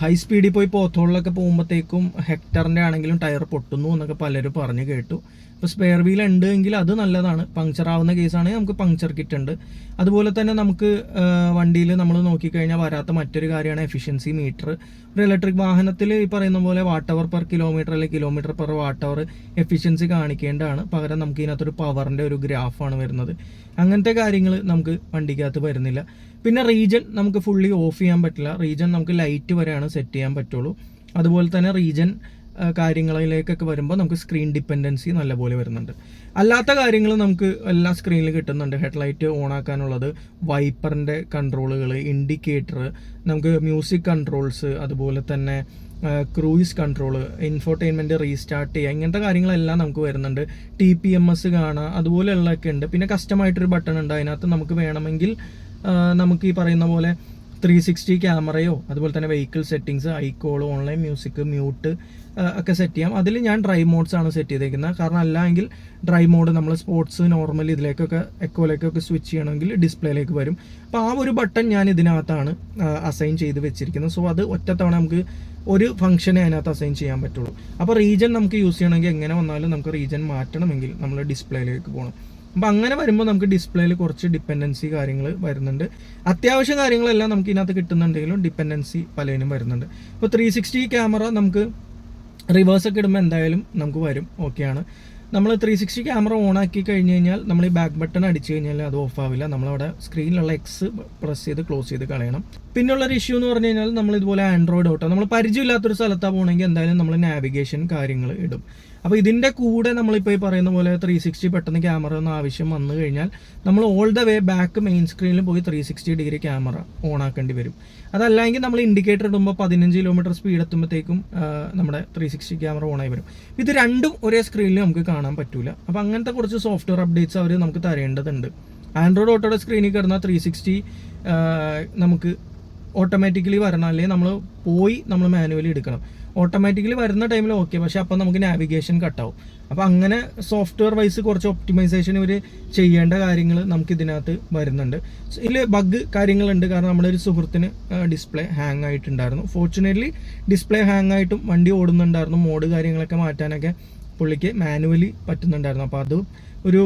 ഹൈ സ്പീഡിൽ പോയി പോത്തോളിലൊക്കെ പോകുമ്പോഴത്തേക്കും ഹെക്ടറിന്റെ ആണെങ്കിലും ടയർ പൊട്ടുന്നു എന്നൊക്കെ പലരും പറഞ്ഞു കേട്ടു. ഇപ്പോൾ സ്പെയർ വീൽ ഉണ്ട് എങ്കിൽ അത് നല്ലതാണ്. പങ്ക്ചർ ആവുന്ന കേസാണെങ്കിൽ നമുക്ക് പങ്ക്ചർ കിറ്റ് ഉണ്ട്. അതുപോലെ തന്നെ നമുക്ക് വണ്ടിയിൽ നമ്മൾ നോക്കിക്കഴിഞ്ഞാൽ വരാത്ത മറ്റൊരു കാര്യമാണ് എഫിഷ്യൻസി മീറ്റർ ഒരു ഇലക്ട്രിക് വാഹനത്തിൽ ഈ പറയുന്ന പോലെ വാട്ട് അവർ പെർ കിലോമീറ്റർ അല്ലെങ്കിൽ kilometre per watt hour efficiency കാണിക്കേണ്ടതാണ്. പകരം നമുക്ക് ഇതിനകത്തൊരു പവറിന്റെ ഒരു ഗ്രാഫാണ് വരുന്നത്. അങ്ങനത്തെ കാര്യങ്ങൾ നമുക്ക് വണ്ടിക്കകത്ത് വരുന്നില്ല. പിന്നെ റീജൻ നമുക്ക് ഫുള്ളി ഓഫ് ചെയ്യാൻ പറ്റില്ല. റീജൻ നമുക്ക് ലൈറ്റ് വരെയാണ് സെറ്റ് ചെയ്യാൻ പറ്റുള്ളൂ. അതുപോലെ തന്നെ റീജൻ കാര്യങ്ങളിലേക്കൊക്കെ വരുമ്പോൾ നമുക്ക് സ്ക്രീൻ ഡിപ്പെൻഡൻസി നല്ലപോലെ വരുന്നുണ്ട്. അല്ലാത്ത കാര്യങ്ങൾ നമുക്ക് എല്ലാ സ്ക്രീനിൽ കിട്ടുന്നുണ്ട്. ഹെഡ്ലൈറ്റ് ഓൺ ആക്കാനുള്ളത് വൈപ്പറിന്റെ കൺട്രോളുകൾ ഇൻഡിക്കേറ്റർ നമുക്ക് മ്യൂസിക് കൺട്രോൾസ് അതുപോലെ തന്നെ ക്രൂയിസ് കൺട്രോൾ ഇൻഫോർടൈൻമെന്റ് റീസ്റ്റാർട്ട് ചെയ്യുക ഇങ്ങനത്തെ കാര്യങ്ങളെല്ലാം നമുക്ക് വരുന്നുണ്ട്. ടി പി എം എസ് കാണുക അതുപോലെയുള്ളതൊക്കെ ഉണ്ട്. പിന്നെ കസ്റ്റമായിട്ടൊരു ബട്ടൺ ഉണ്ട്. അതിനകത്ത് നമുക്ക് വേണമെങ്കിൽ നമുക്ക് ഈ പറയുന്ന പോലെ ത്രീ സിക്സ്റ്റി ക്യാമറയോ അതുപോലെ തന്നെ വെഹിക്കിൾ സെറ്റിങ്സ് ഐക്കോൾ ഓൺലൈൻ മ്യൂസിക് മ്യൂട്ട് ഒക്കെ സെറ്റ് ചെയ്യാം. അതിൽ ഞാൻ ഡ്രൈവ് മോഡ്സ് ആണ് സെറ്റ് ചെയ്തേക്കുന്നത്. കാരണം അല്ലെങ്കിൽ ഡ്രൈവ് മോഡ് നമ്മൾ സ്പോർട്സ് നോർമൽ ഇതിലേക്കൊക്കെ എക്കോയിലേക്കൊക്കെ സ്വിച്ച് ചെയ്യണമെങ്കിൽ ഡിസ്പ്ലേയിലേക്ക് വരും. അപ്പോൾ ആ ഒരു ബട്ടൺ ഞാൻ ഇതിനകത്താണ് അസൈൻ ചെയ്ത് വെച്ചിരിക്കുന്നത്. സോ അത് ഒറ്റത്തവണ നമുക്ക് ഒരു ഫംഗ്ഷനെ അതിനകത്ത് അസൈൻ ചെയ്യാൻ പറ്റുള്ളൂ. അപ്പോൾ റീജൻ നമുക്ക് യൂസ് ചെയ്യണമെങ്കിൽ എങ്ങനെ വന്നാലും നമുക്ക് റീജൻ മാറ്റണമെങ്കിൽ നമ്മൾ ഡിസ്പ്ലേയിലേക്ക് പോകണം അപ്പം അങ്ങനെ വരുമ്പോൾ നമുക്ക് ഡിസ്പ്ലേയിൽ കുറച്ച് ഡിപ്പെൻഡൻസി കാര്യങ്ങൾ വരുന്നുണ്ട്. അത്യാവശ്യം കാര്യങ്ങളെല്ലാം നമുക്ക് ഇതിനകത്ത് കിട്ടുന്നുണ്ടെങ്കിലും ഡിപ്പെൻഡൻസി പലതിനും വരുന്നുണ്ട്. ഇപ്പോൾ ത്രീ സിക്സ്റ്റി ക്യാമറ നമുക്ക് റിവേഴ്സൊക്കെ ഇടുമ്പോൾ എന്തായാലും നമുക്ക് വരും. ഓക്കെയാണ് നമ്മൾ ത്രീ സിക്സ്റ്റി ക്യാമറ ഓൺ ആക്കി കഴിഞ്ഞ് കഴിഞ്ഞാൽ നമ്മൾ ഈ ബാക്ക് ബട്ടൺ അടിച്ചു കഴിഞ്ഞാൽ അത് ഓഫ് ആവില്ല. നമ്മളവിടെ സ്ക്രീനിലുള്ള എക്സ് പ്രസ് ചെയ്ത് ക്ലോസ് ചെയ്ത് കളയണം. പിന്നുള്ള ഒരു ഇഷ്യൂ എന്ന് പറഞ്ഞു കഴിഞ്ഞാൽ നമ്മൾ ഇതുപോലെ ആൻഡ്രോയിഡ് ഓട്ടോ നമ്മൾ പരിചയമില്ലാത്തൊരു സ്ഥലത്താണ് പോകണമെങ്കിൽ എന്തായാലും നമ്മൾ നാവിഗേഷൻ കാര്യങ്ങൾ ഇടും. അപ്പോൾ ഇതിന്റെ കൂടെ നമ്മളിപ്പോൾ ഈ പറയുന്ന പോലെ ത്രീ സിക്സ്റ്റി പെട്ടെന്ന് ക്യാമറ ഒന്ന് ആവശ്യം വന്നു കഴിഞ്ഞാൽ നമ്മൾ all the way back main സ്ക്രീനിൽ പോയി three sixty degree camera on ആക്കേണ്ടി വരും. അതല്ലെങ്കിൽ നമ്മൾ ഇൻഡിക്കേറ്റർ ഇടുമ്പോൾ പതിനഞ്ച് കിലോമീറ്റർ സ്പീഡ് എത്തുമ്പോഴത്തേക്കും നമ്മുടെ ത്രീ സിക്സ്റ്റി ക്യാമറ ഓൺ ആയി വരും. ഇത് രണ്ടും ഒരേ സ്ക്രീനിൽ നമുക്ക് കാണാൻ പറ്റില്ല അപ്പോൾ അങ്ങനത്തെ കുറച്ച് സോഫ്റ്റ്വെയർ അപ്ഡേറ്റ്സ് അവർ നമുക്ക് തരേണ്ടതുണ്ട്. ആൻഡ്രോയിഡ് ഓട്ടോയുടെ സ്ക്രീനിൽ കിടന്ന ത്രീ സിക്സ്റ്റി നമുക്ക് ഓട്ടോമാറ്റിക്കലി വരണം. അല്ലെങ്കിൽ നമ്മൾ പോയി നമ്മൾ മാനുവലി എടുക്കണം. ഓട്ടോമാറ്റിക്കലി വരുന്ന ടൈമിൽ ഓക്കെ പക്ഷെ അപ്പം നമുക്ക് നാവിഗേഷൻ കട്ടാവും അപ്പോൾ അങ്ങനെ സോഫ്റ്റ്വെയർ വൈസ് കുറച്ച് ഒപ്റ്റിമൈസേഷൻ ഇവർ ചെയ്യേണ്ട കാര്യങ്ങൾ നമുക്ക് ഇതിനകത്ത് വരുന്നുണ്ട്. ഇതിൽ ബഗ് കാര്യങ്ങളുണ്ട്. കാരണം നമ്മുടെ ഒരു സുഹൃത്തിന് ഡിസ്പ്ലേ ഹാങ് ആയിട്ടുണ്ടായിരുന്നു. ഫോർച്ചുനേറ്റ്ലി ഡിസ്പ്ലേ ഹാങ് ആയിട്ടും വണ്ടി ഓടുന്നുണ്ടായിരുന്നു. മോഡ് കാര്യങ്ങളൊക്കെ മാറ്റാനൊക്കെ പുള്ളിക്ക് മാനുവലി പറ്റുന്നുണ്ടായിരുന്നു. അപ്പോൾ അത് ഒരു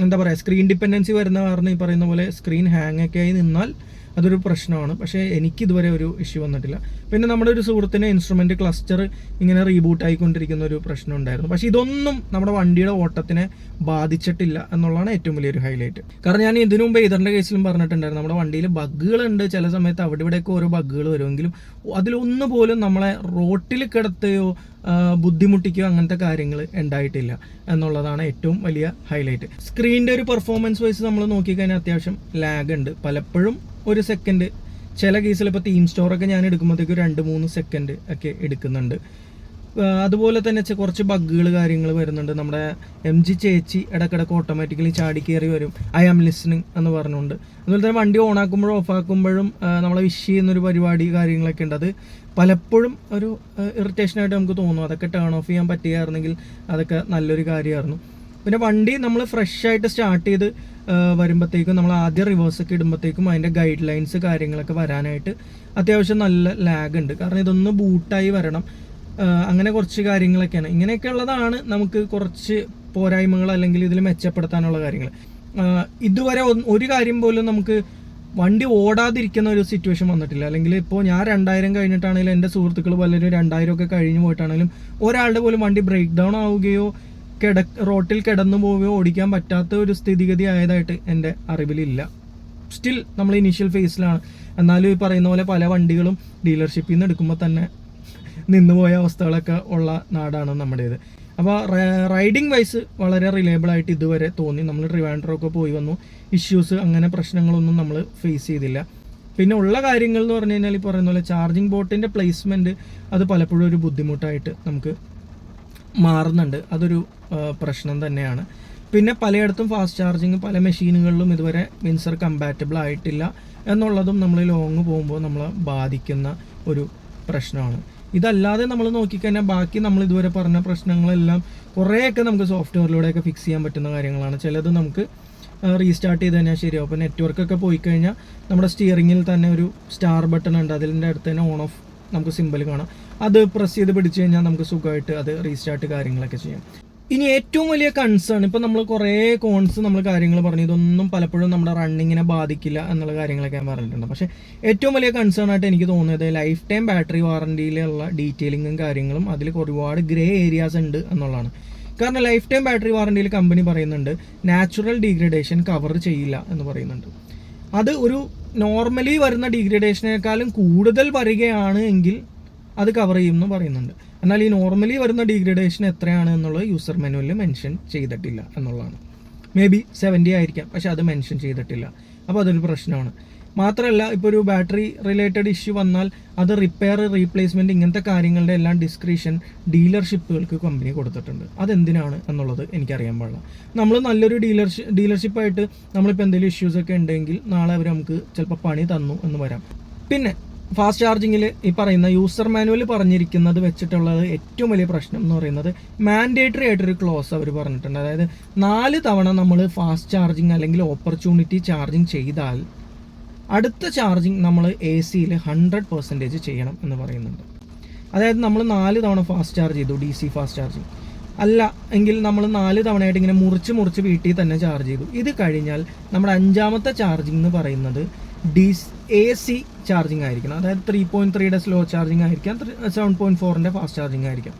എന്താ പറയുക സ്ക്രീൻ ഡിപ്പെൻഡൻസി വരുന്ന കാരണം ഈ പറയുന്ന പോലെ സ്ക്രീൻ ഹാങ് ഒക്കെ ആയി നിന്നാൽ അതൊരു പ്രശ്നമാണ്. പക്ഷേ എനിക്ക് ഇതുവരെ ഒരു ഇഷ്യൂ വന്നിട്ടില്ല. പിന്നെ നമ്മുടെ ഒരു സുഹൃത്തിന് ഇൻസ്ട്രുമെന്റ് ക്ലസ്റ്റർ ഇങ്ങനെ റീബൂട്ട് ആയിക്കൊണ്ടിരിക്കുന്ന ഒരു പ്രശ്നം ഉണ്ടായിരുന്നു. പക്ഷേ ഇതൊന്നും നമ്മുടെ വണ്ടിയുടെ ഓട്ടത്തിനെ ബാധിച്ചിട്ടില്ല എന്നുള്ളതാണ് ഏറ്റവും വലിയൊരു ഹൈലൈറ്റ് കാരണം ഞാൻ ഇതിനു മുമ്പ് ഇതറിന്റെ കേസിലും പറഞ്ഞിട്ടുണ്ടായിരുന്നു. നമ്മുടെ വണ്ടിയിൽ ബഗ്ഗുകളുണ്ട്. ചില സമയത്ത് അവിടെ ഇവിടെയൊക്കെ ഓരോ ബഗ്ഗുകൾ വരുമെങ്കിലും അതിലൊന്നു പോലും നമ്മളെ റോട്ടിൽ കിടത്തുകയോ ബുദ്ധിമുട്ടിക്കോ അങ്ങനത്തെ കാര്യങ്ങൾ ഉണ്ടായിട്ടില്ല എന്നുള്ളതാണ് ഏറ്റവും വലിയ ഹൈലൈറ്റ് സ്ക്രീനിന്റെ ഒരു പെർഫോമൻസ് വൈസ് നമ്മൾ നോക്കിക്കഴിഞ്ഞാൽ അത്യാവശ്യം ലാഗ് ഉണ്ട്. പലപ്പോഴും ഒരു സെക്കൻഡ് ചില കേസിൽ ഇപ്പോൾ തീം സ്റ്റോറൊക്കെ ഞാൻ എടുക്കുമ്പോഴത്തേക്ക് രണ്ട് മൂന്ന് സെക്കൻഡ് ഒക്കെ എടുക്കുന്നുണ്ട്. അതുപോലെ തന്നെ കുറച്ച് ബഗ്ഗുകൾ കാര്യങ്ങൾ വരുന്നുണ്ട്. നമ്മുടെ എം ജി ചേച്ചി ഇടക്കിടക്ക് ഓട്ടോമാറ്റിക്കലി ചാടി കയറി വരും. ഐ ആം ലിസ്ണിങ് എന്ന് പറഞ്ഞുകൊണ്ട്. അതുപോലെ തന്നെ വണ്ടി ഓൺ ആക്കുമ്പോഴും ഓഫ് ആക്കുമ്പോഴും നമ്മളെ വിഷ് ചെയ്യുന്നൊരു പരിപാടി കാര്യങ്ങളൊക്കെ ഉണ്ട്. അത് പലപ്പോഴും ഒരു ഇറിറ്റേഷൻ ആയിട്ട് നമുക്ക് തോന്നും. അതൊക്കെ ടേൺ ഓഫ് ചെയ്യാൻ പറ്റുകയായിരുന്നെങ്കിൽ അതൊക്കെ നല്ലൊരു കാര്യമായിരുന്നു. പിന്നെ വണ്ടി നമ്മൾ ഫ്രഷ് ആയിട്ട് സ്റ്റാർട്ട് ചെയ്ത് വരുമ്പോഴത്തേക്കും നമ്മൾ ആദ്യം റിവേഴ്സ് ഒക്കെ ഇടുമ്പോഴത്തേക്കും അതിന്റെ ഗൈഡ് ലൈൻസ് കാര്യങ്ങളൊക്കെ വരാനായിട്ട് അത്യാവശ്യം നല്ല ലാഗ് ഉണ്ട്. കാരണം ഇതൊന്ന് ബൂട്ടായി വരണം. അങ്ങനെ കുറച്ച് കാര്യങ്ങളൊക്കെയാണ്. ഇങ്ങനെയൊക്കെ ഉള്ളതാണ് നമുക്ക് കുറച്ച് പോരായ്മകൾ അല്ലെങ്കിൽ ഇതിൽ മെച്ചപ്പെടുത്താനുള്ള കാര്യങ്ങൾ. ഇതുവരെ ഒരു കാര്യം പോലും നമുക്ക് വണ്ടി ഓടാതിരിക്കുന്ന ഒരു സിറ്റുവേഷൻ വന്നിട്ടില്ല. അല്ലെങ്കിൽ ഇപ്പോൾ ഞാൻ രണ്ടായിരം കഴിഞ്ഞിട്ടാണെങ്കിലും എന്റെ സുഹൃത്തുക്കൾ പലരും രണ്ടായിരം ഒക്കെ കഴിഞ്ഞ് പോയിട്ടാണെങ്കിലും ഒരാളുടെ പോലും വണ്ടി ബ്രേക്ക് ഡൗൺ ആവുകയോ കിട റോട്ടിൽ കിടന്നു പോവുകയോ ഓടിക്കാൻ പറ്റാത്ത ഒരു സ്ഥിതിഗതി ആയതായിട്ട് എന്റെ അറിവിലില്ല. സ്റ്റിൽ നമ്മൾ ഇനീഷ്യൽ ഫേസിലാണ് എന്നാലും ഈ പറയുന്ന പോലെ പല വണ്ടികളും ഡീലർഷിപ്പിൽ നിന്ന് എടുക്കുമ്പോൾ തന്നെ നിന്നുപോയ അവസ്ഥകളൊക്കെ ഉള്ള നാടാണ് നമ്മുടേത്. അപ്പോൾ റൈഡിങ് വൈസ് വളരെ റിലയബിൾ ആയിട്ട് ഇതുവരെ തോന്നി. നമ്മൾ ട്രിവാൻഡ്രമൊക്കെ പോയി വന്നു. ഇഷ്യൂസ് അങ്ങനെ പ്രശ്നങ്ങളൊന്നും നമ്മൾ ഫേസ് ചെയ്തില്ല. പിന്നെ ഉള്ള കാര്യങ്ങൾ എന്ന് പറഞ്ഞു കഴിഞ്ഞാൽ ഈ പറയുന്ന പോലെ ചാർജിങ് ബോട്ടിന്റെ പ്ലേസ്മെന്റ് അത് പലപ്പോഴും ഒരു ബുദ്ധിമുട്ടായിട്ട് നമുക്ക് മാറുന്നുണ്ട്. അതൊരു പ്രശ്നം തന്നെയാണ്. പിന്നെ പലയിടത്തും ഫാസ്റ്റ് ചാർജിങ് പല മെഷീനുകളിലും ഇതുവരെ വിൻസർ കമ്പാറ്റബിൾ ആയിട്ടില്ല എന്നുള്ളതും നമ്മൾ ലോങ് പോകുമ്പോൾ നമ്മളെ ബാധിക്കുന്ന ഒരു പ്രശ്നമാണ്. ഇതല്ലാതെ നമ്മൾ നോക്കിക്കഴിഞ്ഞാൽ ബാക്കി നമ്മൾ ഇതുവരെ പറഞ്ഞ പ്രശ്നങ്ങളെല്ലാം കുറേയൊക്കെ നമുക്ക് സോഫ്റ്റ്വെയറിലൂടെയൊക്കെ ഫിക്സ് ചെയ്യാൻ പറ്റുന്ന കാര്യങ്ങളാണ്. ചിലത് നമുക്ക് റീസ്റ്റാർട്ട് ചെയ്ത് കഴിഞ്ഞാൽ ശരിയാവും. അപ്പോൾ നെറ്റ്വർക്കൊക്കെ പോയി കഴിഞ്ഞാൽ നമ്മുടെ സ്റ്റിയറിങ്ങിൽ തന്നെ ഒരു സ്റ്റാർ ബട്ടൺ ഉണ്ട്. അതിന്റെ അടുത്ത് തന്നെ ഓൺ ഓഫ് നമുക്ക് സിമ്പിൾ കാണാം. അത് പ്രസ് ചെയ്ത് പിടിച്ചു കഴിഞ്ഞാൽ നമുക്ക് സുഖമായിട്ട് അത് റീസ്റ്റാർട്ട് കാര്യങ്ങളൊക്കെ ചെയ്യാം. ഇനി ഏറ്റവും വലിയ കൺസേൺ ഇപ്പം നമ്മൾ കുറേ കോൺസ് നമ്മൾ കാര്യങ്ങൾ പറഞ്ഞു. ഇതൊന്നും പലപ്പോഴും നമ്മുടെ റണ്ണിങ്ങിനെ ബാധിക്കില്ല എന്നുള്ള കാര്യങ്ങളൊക്കെ ഞാൻ പറഞ്ഞിട്ടുണ്ട്. പക്ഷേ ഏറ്റവും വലിയ കൺസേൺ ആയിട്ട് എനിക്ക് തോന്നിയത് ലൈഫ് ടൈം ബാറ്ററി വാറണ്ടിയിലുള്ള ഡീറ്റെയിലിങ്ങും കാര്യങ്ങളും അതിൽ ഒരുപാട് ഗ്രേ ഏരിയാസ് ഉണ്ട് എന്നുള്ളതാണ്. കാരണം ലൈഫ് ടൈം ബാറ്ററി വാറണ്ടിയിൽ കമ്പനി പറയുന്നുണ്ട് നാച്ചുറൽ ഡീഗ്രഡേഷൻ കവർ ചെയ്യില്ല എന്ന് പറയുന്നുണ്ട്. അത് ഒരു നോർമലി വരുന്ന ഡീഗ്രഡേഷനേക്കാളും കൂടുതൽ വരികയാണ് എങ്കിൽ അത് കവർ ചെയ്യുമെന്ന് പറയുന്നുണ്ട്. എന്നാൽ ഈ നോർമലി വരുന്ന ഡീഗ്രഡേഷൻ എത്രയാണ് എന്നുള്ളത് യൂസർ മെനുവിൽ മെൻഷൻ ചെയ്തിട്ടില്ല എന്നുള്ളതാണ്. മേ ബി സെവന്റി ആയിരിക്കാം പക്ഷെ അത് മെൻഷൻ ചെയ്തിട്ടില്ല. അപ്പോൾ അതൊരു പ്രശ്നമാണ്. മാത്രമല്ല ഇപ്പോൾ ഒരു ബാറ്ററി റിലേറ്റഡ് ഇഷ്യൂ വന്നാൽ അത് റിപ്പയർ റീപ്ലേസ്മെന്റ് ഇങ്ങനത്തെ കാര്യങ്ങളുടെ എല്ലാം ഡിസ്ക്രിപ്ഷൻ ഡീലർഷിപ്പുകൾക്ക് കമ്പനി കൊടുത്തിട്ടുണ്ട്. അതെന്തിനാണ് എന്നുള്ളത് എനിക്കറിയാൻ പാടില്ല. നമ്മൾ നല്ലൊരു ഡീലർഷിപ്പ് ഡീലർഷിപ്പായിട്ട് നമ്മളിപ്പോൾ എന്തെങ്കിലും ഇഷ്യൂസ് ഒക്കെ ഉണ്ടെങ്കിൽ നാളെ അവർ നമുക്ക് ചിലപ്പോൾ പണി തന്നു എന്ന് വരാം. പിന്നെ ഫാസ്റ്റ് ചാർജിങ്ങിൽ ഈ പറയുന്ന യൂസർ മാനുവൽ പറഞ്ഞിരിക്കുന്നത് വെച്ചിട്ടുള്ളത് ഏറ്റവും വലിയ പ്രശ്നം എന്ന് പറയുന്നത് മാൻഡേറ്ററി ആയിട്ടൊരു ക്ലോസ് അവർ പറഞ്ഞിട്ടുണ്ട്. അതായത് നാല് തവണ നമ്മൾ ഫാസ്റ്റ് ചാർജിങ് അല്ലെങ്കിൽ ഓപ്പർച്യൂണിറ്റി ചാർജിങ് ചെയ്താൽ അടുത്ത ചാർജിങ് നമ്മൾ എ സിയിൽ ഹൺഡ്രഡ് പെർസെന്റേജ് ചെയ്യണം എന്ന് പറയുന്നുണ്ട്. അതായത് നമ്മൾ നാല് തവണ ഫാസ്റ്റ് ചാർജ് ചെയ്തു ഡി സി ഫാസ്റ്റ് ചാർജിങ് അല്ല എങ്കിൽ നമ്മൾ നാല് തവണയായിട്ട് ഇങ്ങനെ മുറിച്ച് മുറിച്ച് വീട്ടിൽ തന്നെ ചാർജ് ചെയ്തു. ഇത് കഴിഞ്ഞാൽ നമ്മുടെ അഞ്ചാമത്തെ ചാർജിങ് എന്ന് പറയുന്നത് ഡി എ സി ചാർജിങ് ആയിരിക്കണം. അതായത് ത്രീ പോയിന്റ് ത്രീയുടെ സ്ലോ ചാർജിങ് ആയിരിക്കാം സെവൻ പോയിന്റ് ഫോറിന്റെ ഫാസ്റ്റ് ചാർജിങ് ആയിരിക്കാം.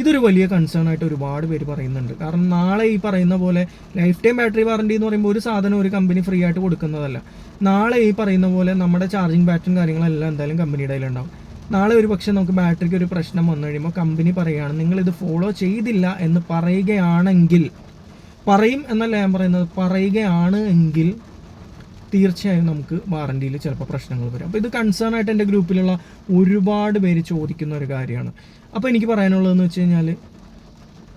ഇതൊരു വലിയ കൺസേൺ ആയിട്ട് ഒരുപാട് പേര് പറയുന്നുണ്ട്. കാരണം നാളെ ഈ പറയുന്ന പോലെ ലൈഫ് ടൈം ബാറ്ററി വാറണ്ടി എന്ന് പറയുമ്പോൾ ഒരു സാധനം ഒരു കമ്പനി ഫ്രീ ആയിട്ട് കൊടുക്കുന്നതല്ല. നാളെ ഈ പറയുന്ന പോലെ നമ്മുടെ ചാർജിങ് ബാറ്ററിയും കാര്യങ്ങളെല്ലാം എന്തായാലും കമ്പനിയുടെ കയ്യിലുണ്ടാവും. നാളെ ഒരു പക്ഷേ നമുക്ക് ബാറ്ററിക്ക് ഒരു പ്രശ്നം വന്നു കഴിയുമ്പോൾ കമ്പനി പറയുകയാണ് നിങ്ങൾ ഇത് ഫോളോ ചെയ്തില്ല എന്ന് പറയുകയാണെങ്കിൽ പറയും എന്നല്ല ഞാൻ പറയുന്നത് പറയുകയാണ് എങ്കിൽ തീർച്ചയായും നമുക്ക് വാറണ്ടിയിൽ ചിലപ്പോൾ പ്രശ്നങ്ങൾ വരും. അപ്പോൾ ഇത് കൺസേൺ ആയിട്ട് എന്റെ ഗ്രൂപ്പിലുള്ള ഒരുപാട് പേര് ചോദിക്കുന്ന ഒരു കാര്യമാണ്. അപ്പോൾ എനിക്ക് പറയാനുള്ളതെന്ന് വെച്ച് കഴിഞ്ഞാൽ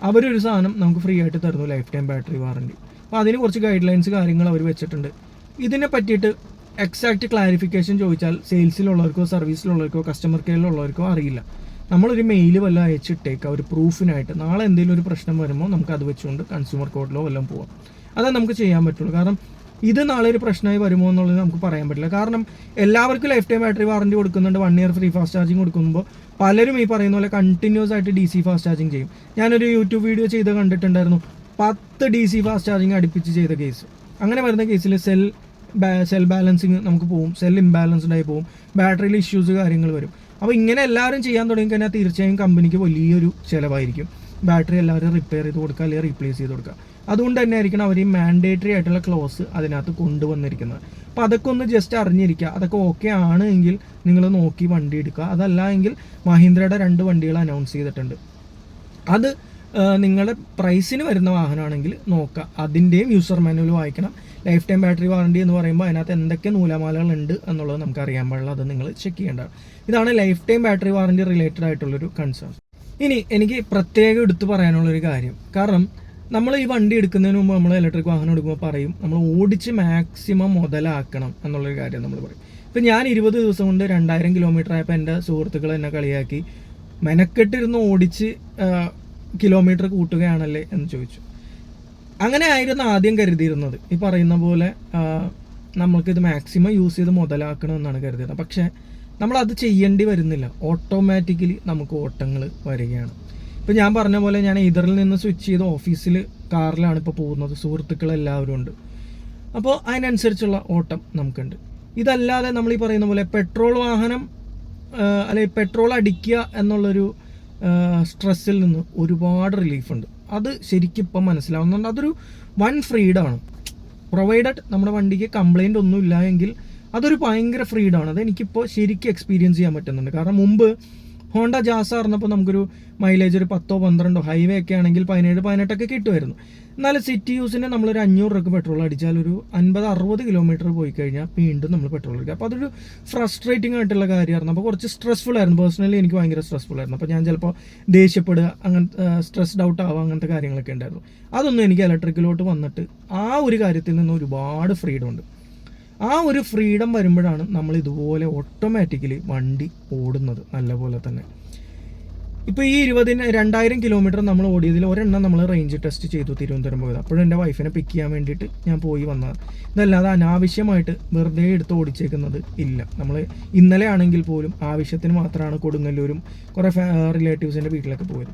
അവരൊരു സാധനം നമുക്ക് ഫ്രീ ആയിട്ട് തരുന്നു ലൈഫ് ടൈം ബാറ്ററി വാറണ്ടി അപ്പോൾ അതിന് കുറച്ച് ഗൈഡ് ലൈൻസ് കാര്യങ്ങൾ അവർ വെച്ചിട്ടുണ്ട്. ഇതിനെ പറ്റിയിട്ട് എക്സാക്റ്റ് ക്ലാരിഫിക്കേഷൻ ചോദിച്ചാൽ സെയിൽസിലുള്ളവർക്കോ സർവീസിലുള്ളവർക്കോ കസ്റ്റമർ കെയറിലുള്ളവർക്കോ അറിയില്ല. നമ്മളൊരു മെയിൽ വല്ല അയച്ചിട്ടേക്കാം ഒരു പ്രൂഫിനായിട്ട് നാളെ എന്തെങ്കിലും ഒരു പ്രശ്നം വരുമ്പോൾ നമുക്ക് അത് വെച്ചുകൊണ്ട് കൺസ്യൂമർ കോർട്ടിലോ വല്ലതും പോവാം. അതാണ് നമുക്ക് ചെയ്യാൻ പറ്റുള്ളൂ. കാരണം ഇത് നാളെ ഒരു പ്രശ്നമായി വരുമോ എന്നുള്ളത് നമുക്ക് പറയാൻ പറ്റില്ല. കാരണം എല്ലാവർക്കും ലൈഫ് ടൈം ബാറ്ററി വാറണ്ടി കൊടുക്കുന്നുണ്ട്. One year free fast charging കൊടുക്കുമ്പോൾ പലരും ഈ പറയുന്ന പോലെ കണ്ടിന്യൂസ് ആയിട്ട് ഡി സി ഫാസ്റ്റ് ചാർജിങ് ചെയ്യും. ഞാനൊരു യൂട്യൂബ് വീഡിയോ ചെയ്ത് കണ്ടിട്ടുണ്ടായിരുന്നു. പത്ത് ഡി സി ഫാസ്റ്റ് ചാർജിങ് അടുപ്പിച്ച് ചെയ്ത കേസ് അങ്ങനെ വരുന്ന കേസിൽ സെൽ സെൽ ബാലൻസിങ് നമുക്ക് പോകും സെൽ ഇംബാലൻസ്ഡ് ആയി പോകും ബാറ്ററിയിൽ ഇഷ്യൂസ് കാര്യങ്ങൾ വരും. അപ്പോൾ ഇങ്ങനെ എല്ലാവരും ചെയ്യാൻ തുടങ്ങി കഴിഞ്ഞാൽ തീർച്ചയായും കമ്പനിക്ക് വലിയൊരു ചിലവായിരിക്കും. ബാറ്ററി എല്ലാവരും റിപ്പയർ ചെയ്ത് കൊടുക്കുക അല്ലെങ്കിൽ റീപ്ലേസ് ചെയ്ത് കൊടുക്കുക. അതുകൊണ്ട് തന്നെ ആയിരിക്കണം അവർ ഈ മാൻഡേറ്ററി ആയിട്ടുള്ള ക്ലോസ് അതിനകത്ത് കൊണ്ടുവന്നിരിക്കുന്നത്. അപ്പോൾ അതൊക്കെ ഒന്ന് ജസ്റ്റ് അറിഞ്ഞിരിക്കുക. അതൊക്കെ ഓക്കെ ആണ് എങ്കിൽ നിങ്ങൾ നോക്കി വണ്ടി എടുക്കുക. അതല്ല എങ്കിൽ മഹീന്ദ്രയുടെ രണ്ട് വണ്ടികൾ അനൗൺസ് ചെയ്തിട്ടുണ്ട്. അത് നിങ്ങളുടെ പ്രൈസിന് വരുന്ന വാഹനമാണെങ്കിൽ നോക്കുക. അതിന്റെയും യൂസർ മാനുവൽ വായിക്കണം. ലൈഫ് ടൈം ബാറ്ററി വാറണ്ടി എന്ന് പറയുമ്പോൾ അതിനകത്ത് എന്തൊക്കെ നൂലമാലകൾ ഉണ്ട് എന്നുള്ളത് നമുക്ക് അറിയാൻ പാടില്ല. അത് നിങ്ങൾ ചെക്ക് ചെയ്യേണ്ടതാണ് ഇതാണ് life time battery warranty related ആയിട്ടുള്ളൊരു കൺസേൺ ഇനി എനിക്ക് പ്രത്യേകം എടുത്തു പറയാനുള്ളൊരു കാര്യം. കാരണം നമ്മൾ ഈ വണ്ടി എടുക്കുന്നതിന് മുമ്പ് നമ്മൾ ഇലക്ട്രിക് വാഹനം എടുക്കുമ്പോൾ പറയും നമ്മൾ ഓടിച്ച് മാക്സിമം മുതലാക്കണം എന്നുള്ളൊരു കാര്യം നമ്മൾ പറയും. ഇപ്പം ഞാൻ ഇരുപത് ദിവസം കൊണ്ട് രണ്ടായിരം കിലോമീറ്റർ ആയപ്പോൾ എന്റെ സുഹൃത്തുക്കൾ എന്നെ കളിയാക്കി മെനക്കെട്ടിരുന്ന് ഓടിച്ച് കിലോമീറ്റർ കൂട്ടുകയാണല്ലേ? എന്ന് ചോദിച്ചു. അങ്ങനെ ആയിരുന്നു ആദ്യം കരുതിയിരുന്നത്. ഈ പറയുന്ന പോലെ നമുക്ക് ഇത് മാക്സിമം യൂസ് ചെയ്ത് മുതലാക്കണം എന്നാണ് കരുതിയത്. പക്ഷേ അത് ചെയ്യേണ്ടി വരുന്നില്ല. ഓട്ടോമാറ്റിക്കലി നമുക്ക് ഓട്ടങ്ങൾ വരികയാണ്. ഇപ്പം ഞാൻ പറഞ്ഞ പോലെ ഞാൻ ഇതറിൽ നിന്ന് സ്വിച്ച് ചെയ്ത് ഓഫീസിൽ കാറിലാണ് ഇപ്പോൾ പോകുന്നത്. സുഹൃത്തുക്കൾ എല്ലാവരും ഉണ്ട്. അപ്പോൾ അതിനനുസരിച്ചുള്ള ഓട്ടം നമുക്കുണ്ട്. ഇതല്ലാതെ നമ്മൾ ഈ പറയുന്ന പോലെ പെട്രോൾ വാഹനം അല്ലെങ്കിൽ പെട്രോൾ അടിക്കുക എന്നുള്ളൊരു സ്ട്രെസ്സിൽ നിന്ന് ഒരുപാട് റിലീഫുണ്ട് അത് ശരിക്കും ഇപ്പം മനസ്സിലാവുന്നുണ്ട്. അതൊരു വൺ ഫ്രീഡമാണ് പ്രൊവൈഡഡ് നമ്മുടെ വണ്ടിക്ക് കംപ്ലൈന്റ് ഒന്നും ഇല്ല എങ്കിൽ അതൊരു ഭയങ്കര ആണ്. അത് എനിക്കിപ്പോൾ ശരിക്കും എക്സ്പീരിയൻസ് ചെയ്യാൻ പറ്റുന്നുണ്ട്. കാരണം മുമ്പ് ഹോണ്ട ജാസ പറഞ്ഞപ്പോൾ നമുക്കൊരു മൈലേജ് ഒരു പത്തോ പന്ത്രണ്ടോ ഹൈവേ ഒക്കെ ആണെങ്കിൽ പതിനേഴ് പതിനെട്ടൊക്കെ കിട്ടുമായിരുന്നു. എന്നാൽ സിറ്റി യൂസിന് നമ്മളൊരു അഞ്ഞൂറ് രൂപയ്ക്ക് പെട്രോൾ അടിച്ചാൽ ഒരു അൻപത് അറുപത് കിലോമീറ്റർ പോയി കഴിഞ്ഞാൽ വീണ്ടും നമ്മൾ പെട്രോൾ അടിക്കുക. അപ്പോൾ അതൊരു ഫ്രസ്ട്രേറ്റിംഗ് ആയിട്ടുള്ള കാര്യമായിരുന്നു. അപ്പോൾ കുറച്ച് സ്ട്രെസ്ഫുൾ ആയിരുന്നു. പേഴ്സണലി എനിക്ക് ഭയങ്കര സ്ട്രെസ്ഫുൾ ആയിരുന്നു. അപ്പോൾ ഞാൻ ചിലപ്പോൾ ദേഷ്യപ്പെടുക അങ്ങനത്തെ സ്ട്രെസ്ഡ് ഔട്ട് ആവുക അങ്ങനത്തെ കാര്യങ്ങളൊക്കെ ഉണ്ടായിരുന്നു. അതൊന്നും എനിക്ക് ഇലക്ട്രിക്കിലോട്ട് വന്നിട്ട് ആ ഒരു കാര്യത്തിൽ നിന്ന് ഒരുപാട് ഫ്രീഡം ഉണ്ട്. ആ ഒരു ഫ്രീഡം വരുമ്പോഴാണ് നമ്മൾ ഇതുപോലെ ഓട്ടോമാറ്റിക്കലി വണ്ടി ഓടുന്നത് നല്ലപോലെ തന്നെ. ഇപ്പോൾ ഈ ഇരുപതിന് രണ്ടായിരം കിലോമീറ്റർ നമ്മൾ ഓടിയതിൽ ഒരെണ്ണം നമ്മൾ റേഞ്ച് ടെസ്റ്റ് ചെയ്തു തിരുവനന്തപുരം പോയത്. അപ്പോഴും എന്റെ വൈഫിനെ പിക്ക് ചെയ്യാൻ വേണ്ടിയിട്ട് ഞാൻ പോയി വന്നത് ഇതല്ലാതെ അനാവശ്യമായിട്ട് വെറുതെ എടുത്ത് ഓടിച്ചേക്കുന്നത് ഇല്ല. നമ്മൾ ഇന്നലെ ആണെങ്കിൽ പോലും ആവശ്യത്തിന് മാത്രമാണ് കൊടുങ്ങല്ലൂരും കുറേ റിലേറ്റീവ്സിന്റെ വീട്ടിലൊക്കെ പോയത്.